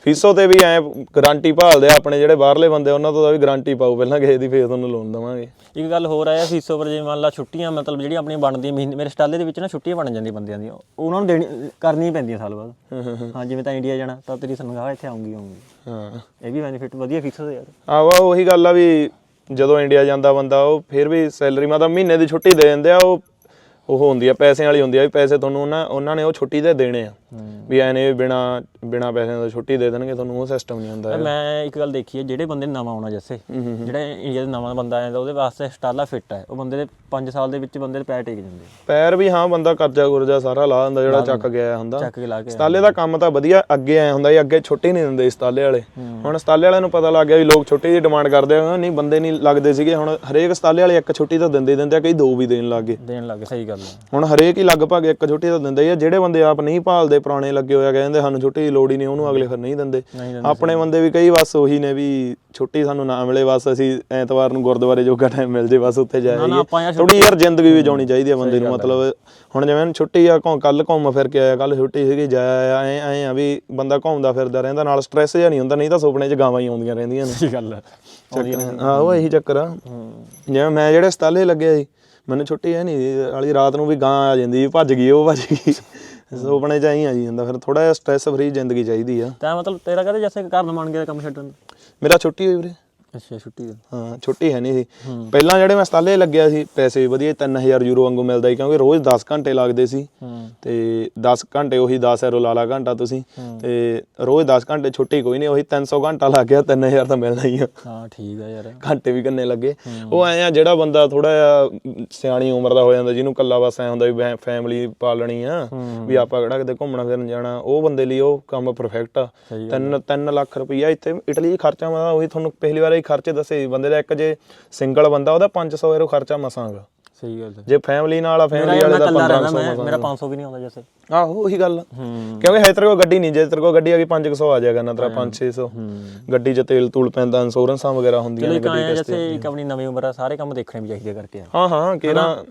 ਫੀਸੋ ਤੇ ਵੀ ਐ ਗਾਰੰਟੀ ਭਾਲਦੇ ਆ ਆਪਣੇ ਜਿਹੜੇ ਬਾਹਰਲੇ ਬੰਦੇ ਉਹਨਾਂ ਤੋਂ ਤਾਂ ਵੀ ਗਾਰੰਟੀ ਪਾਓ ਪਹਿਲਾਂ ਕਿਸੇ ਦੀ ਫੇਰ ਤੁਹਾਨੂੰ ਲੋਨ ਦੇਵਾਂਗੇ। ਇੱਕ ਗੱਲ ਹੋਰ ਆਇਆ ਫੀਸ ਉੱਪਰ ਜੇ ਮੰਨ ਲਾ ਛੁੱਟੀਆਂ ਮਤਲਬ ਜਿਹੜੀਆਂ ਆਪਣੀਆਂ ਬਣਦੀਆਂ ਮਹੀਨੇ ਮੇਰੇ ਸਟਾਲੇ ਦੇ ਵਿੱਚ ਨਾ ਛੁੱਟੀਆਂ ਬਣ ਜਾਂਦੀਆਂ ਬੰਦਿਆਂ ਦੀਆਂ ਉਹਨਾਂ ਨੂੰ ਦੇਣੀ ਕਰਨੀਆਂ ਪੈਂਦੀਆਂ ਸਾਲ ਬਾਅਦ। ਹਾਂ ਜਿਵੇਂ ਤਾਂ ਇੰਡੀਆ ਜਾਣਾ ਤਾਂ ਤੇਰੀ ਤਨਖਾਹ ਇੱਥੇ ਆਉਂਗੀ ਆਉਂਗੀ। ਹਾਂ। ਇਹ ਵੀ ਬੈਨੀਫਿਟ ਵਧੀਆ ਫੀਸ ਯਾਰ ਆਹ ਵਾ ਉਹੀ ਗੱਲ ਆ ਵੀ ਜਦੋਂ ਇੰਡੀਆ ਜਾਂਦਾ ਬੰਦਾ, ਉਹ ਫਿਰ ਵੀ ਸੈਲਰੀ ਮਤਲਬ ਮਹੀਨੇ ਦੀ ਛੁੱਟੀ ਦੇ ਦਿੰਦੇ ਆ, ਉਹ ਉਹ ਹੁੰਦੀ ਆ, ਪੈਸਿਆਂ ਵਾਲੀ ਹੁੰਦੀ ਆ ਵੀ ਪੈਸੇ ਤੁਹਾਨੂੰ ਉਹਨਾਂ ਉਹਨਾਂ ਨੇ ਉਹ ਛੁੱਟੀ ਦੇ ਦੇਣੇ ਆ। ਵੀ ਐਨੇ ਬਿਨਾ ਬਿਨਾ ਪੈਸਿਆਂ ਦਾ ਛੁੱਟੀ ਦੇ ਦੇਣਗੇ ਤੁਹਾਨੂੰ ਉਹ ਸਿਸਟਮ ਨਹੀਂ ਹੁੰਦਾ ਮੈਂ ਇੱਕ ਗੱਲ ਦੇਖੀ ਹੈ ਜਿਹੜੇ ਬੰਦੇ ਨੇ ਨਵਾਂ ਆਉਣਾ ਜੱਸੇ ਜਿਹੜਾ ਇੰਡੀਆ ਦੇ ਨਵਾਂ ਬੰਦਾ ਆਇਆ ਉਹਦੇ ਵਾਸਤੇ ਸਟਾਲਾ ਫਿੱਟ ਹੈ। ਉਹ ਬੰਦੇ ਦੇ 5 ਸਾਲ ਦੇ ਵਿੱਚ ਬੰਦੇ ਦੇ ਪੈਰ ਟੇਕ ਜਾਂਦੇ ਪੈਰ ਵੀ ਹਾਂ ਬੰਦਾ ਕਰਜ਼ਾ ਗੁਰਜ਼ਾ ਸਾਰਾ ਲਾ ਦਿੰਦਾ ਜਿਹੜਾ ਚੱਕ ਗਿਆ ਹੁੰਦਾ। ਚੱਕ ਕੇ ਲਾ ਕੇ ਸਤਾਲੇ ਦਾ ਕੰਮ ਤਾਂ ਵਧੀਆ ਅੱਗੇ ਆਇਆ ਹੁੰਦਾ ਸੀ ਅੱਗੇ ਛੁੱਟੀ ਨਹੀਂ ਦਿੰਦੇ ਸਤਾਲੇ ਵਾਲੇ। ਹੁਣ ਸਤਾਲੇ ਵਾਲਿਆਂ ਨੂੰ ਪਤਾ ਲੱਗ ਗਿਆ ਵੀ ਲੋਕ ਛੁੱਟੀ ਦੀ ਡਿਮਾਂਡ ਕਰਦੇ ਆ ਨਹੀਂ ਬੰਦੇ ਨਹੀਂ ਲੱਗਦੇ ਸੀਗੇ। ਹੁਣ ਹਰੇਕ ਸਤਾਲੇ ਵਾਲੇ ਇੱਕ ਛੁੱਟੀ ਤਾਂ ਦਿੰਦੇ ਦਿੰਦੇ ਆ ਕਈ ਦੋ ਵੀ ਦੇਣ ਲੱਗੇ ਦੇਣ ਲੱਗੇ ਸਹੀ ਗੱਲ ਹੈ। ਹੁਣ ਹਰੇਕ ਹੀ ਲਗਭਗ ਇੱਕ ਛੁੱਟੀ ਤਾਂ ਦਿੰਦੇ ਆ ਜਿਹੜੇ ਬੰਦੇ ਆਪ ਨਹੀਂ ਭਾਲਦੇ ਪੁਰਾਣੇ ਲੱਗੇ ਹੋਇਆ ਕਹਿੰਦੇ ਸਾਨੂੰ ਛੁੱਟੀ ਦੀ ਲੋੜ ਹੀ ਨਹੀਂ ਉਹਨੂੰ ਅਗਲੇ ਫਿਰ ਨਹੀਂ ਦਿੰਦੇ। ਆਪਣੇ ਬੰਦੇ ਵੀ ਕਈ ਬਸ ਉਹੀ ਨੇ ਵੀ ਛੁੱਟੀ ਸਾਨੂੰ ਨਾ ਮਿਲੇ ਬਸ ਅਸੀਂ ਐਤਵਾਰ ਨੂੰ ਗੁਰਦੁਆਰੇ ਜੋਗਾ ਟਾਈਮ ਮਿਲ ਜੇ ਬਸ ਉੱਥੇ ਜਾਈਏ। ਥੋੜੀ ਯਾਰ ਜ਼ਿੰਦਗੀ ਵੀ ਜਾਣੀ ਚਾਹੀਦੀ ਆ ਬੰਦੇ ਨੂੰ ਮਤਲਬ ਹੁਣ ਜਿਵੇਂ ਛੁੱਟੀ ਆ ਕੱਲ ਘੁੰਮ ਫਿਰ ਕੇ ਆਇਆ ਕੱਲ ਛੁੱਟੀ ਸੀਗੀ ਜਾਇਆ ਐ ਐ ਆ ਵੀ ਬੰਦਾ ਘੁੰਮਦਾ ਫਿਰਦਾ ਰਹਿੰਦਾ ਨਾਲ ਸਟ੍ਰੈਸ ਜਿਹਾ ਨਹੀਂ ਹੁੰਦਾ ਨਹੀਂ ਤਾਂ ਸੁਪਨੇ 'ਚ ਗਾਵਾਂ ਹੀ ਆਉਂਦੀਆਂ ਰਹਿੰਦੀਆਂ ਨੇ। ਸਹੀ ਗੱਲ ਹਾਂ ਉਹ ਇਹੀ ਚੱਕਰ ਆ। ਜਿਵੇਂ ਮੈਂ ਜਿਹੜੇ ਸਤਾਲੇ ਲੱਗਿਆ ਸੀ ਮੈਨੂੰ ਛੁੱਟੀ ਹੈ ਨਹੀਂ ਵਾਲੀ ਰਾਤ ਨੂੰ ਵੀ ਗਾਂ ਆ ਜਾਂਦੀ ਭੱਜ ਗਈ ਉਹ ਭੱਜ ਗਈ। ਸੁਪਨੇ ਚ ਆਈ ਆ ਜਾਂਦਾ ਫਿਰ ਥੋੜਾ ਜਿਹਾ ਸਟ੍ਰੈਸ ਫਰੀ ਜ਼ਿੰਦਗੀ ਚਾਹੀਦੀ ਆ। ਤਾਂ ਮਤਲਬ ਤੇਰਾ ਕਹਦੇ ਜੈਸੇ ਘਰ ਨਾ ਮੰਨ ਗਿਆ ਕੰਮ ਛੱਡਣ? ਮੇਰਾ ਛੁੱਟੀ ਹੋਈ ਵੀਰੇ। ਅੱਛਾ ਛੁੱਟੀ ਦਾ ਹਾਂ ਛੁੱਟੀ ਹੈ ਨਹੀਂ ਸੀ ਪਹਿਲਾਂ ਜਿਹੜੇ ਮੈਂ ਸਤਾਲੇ ਲੱਗਿਆ ਸੀ ਪੈਸੇ ਵੀ ਵਧੀਆ 3000 ਯੂਰੋ ਵਾਂਗੂ ਮਿਲਦਾ ਸੀ ਕਿਉਂਕਿ ਰੋਜ਼ 10 ਘੰਟੇ ਲੱਗਦੇ ਸੀ। ਤੇ 10 ਘੰਟੇ ਉਹੀ 10 ਯੂਰੋ ਲਾ ਲਾ ਘੰਟਾ ਤੁਸੀਂ। ਤੇ ਰੋਜ਼ 10 ਘੰਟੇ ਛੁੱਟੀ ਕੋਈ ਨਹੀਂ ਉਹੀ 300 ਘੰਟਾ ਲੱਗ ਗਿਆ 3000 ਤਾਂ ਮਿਲਣਾ ਹੀ ਆ। ਹਾਂ ਠੀਕ ਆ ਯਾਰ। ਘੰਟੇ ਵੀ ਕਿੰਨੇ ਲੱਗੇ। ਉਹ ਐ ਆ ਜਿਹੜਾ ਬੰਦਾ ਥੋੜਾ ਜਿਹਾ ਸਿਆਣੀ ਉਮਰ ਦਾ ਹੋ ਜਾਂਦਾ ਜਿਹਨੂੰ ਕੱਲਾ ਬਸ ਐ ਹੁੰਦਾ ਵੀ ਫੈਮਿਲੀ ਪਾਲਣੀ ਆ ਵੀ ਆਪਾਂ ਕਿਹੜਾ ਕਿਤੇ ਘੁੰਮਣਾ ਫਿਰਨ ਜਾਣਾ ਉਹ ਬੰਦੇ ਲਈ ਉਹ ਕੰਮ ਪਰਫੈਕਟ ਆ। ਸਹੀ 3 3 ਲੱਖ ਰੁਪਈਆ ਇੱਥੇ ਇਟਲੀ ਖਰਚਾ ਮੈਂ ਉਹੀ ਤੁਹਾਨੂੰ ਪਹਿਲੀ ਵਾਰ ਹੀ ਖਰਚੇ ਦੱਸੇ ਸੀ, ਬੰਦੇ ਦਾ ਇੱਕ ਜੇ ਸਿੰਗਲ ਬੰਦਾ ਉਹਦਾ 500 ਯੂਰੋ ਖਰਚਾ ਮਸਾਂਗਾ। ਸਹੀ ਗੱਲ ਹੈ। ਜੇ ਫੈਮਿਲੀ ਨਾਲ ਆ ਫੈਮਿਲੀ ਵਾਲੇ ਦਾ ਕੱਲਾ ਰਹਿੰਦਾ 1500 ਮੈਂ ਮੇਰਾ 500 ਵੀ ਨਹੀਂ ਆਉਂਦਾ ਜੈਸੇ। ਆਹੋ ਉਹੀ ਗੱਲ ਕਿਉਂਕਿ ਹੈ ਤੇਰੇ ਕੋਲ ਗੱਡੀ ਨਹੀਂ ਜੇ ਤੇਰੇ ਕੋਲ ਗੱਡੀ ਆ ਗਈ 500 ਆ ਜਾਏਗਾ ਨਾ ਤੇਰਾ 5-600 ਹੂੰ। ਗੱਡੀ 'ਚ ਤੇਲ ਤੂਲ ਪੈਂਦਾ ਇੰਸ਼ੋਰੈਂਸਾਂ ਵਗੈਰਾ ਹੁੰਦੀਆਂ ਨੇ ਗੱਡੀ ਕਿਸ਼ਤੇ ਜੈਸੇ ਇੱਕ ਆਪਣੀ ਨਵੀਂ ਉਮਰ ਆ ਸਾਰੇ ਕੰਮ ਦੇਖਣੇ ਵੀ ਚਾਹੀਦੇ ਕਰਕੇ ਹਾਂ ਹਾਂ ਕਿਹੜਾ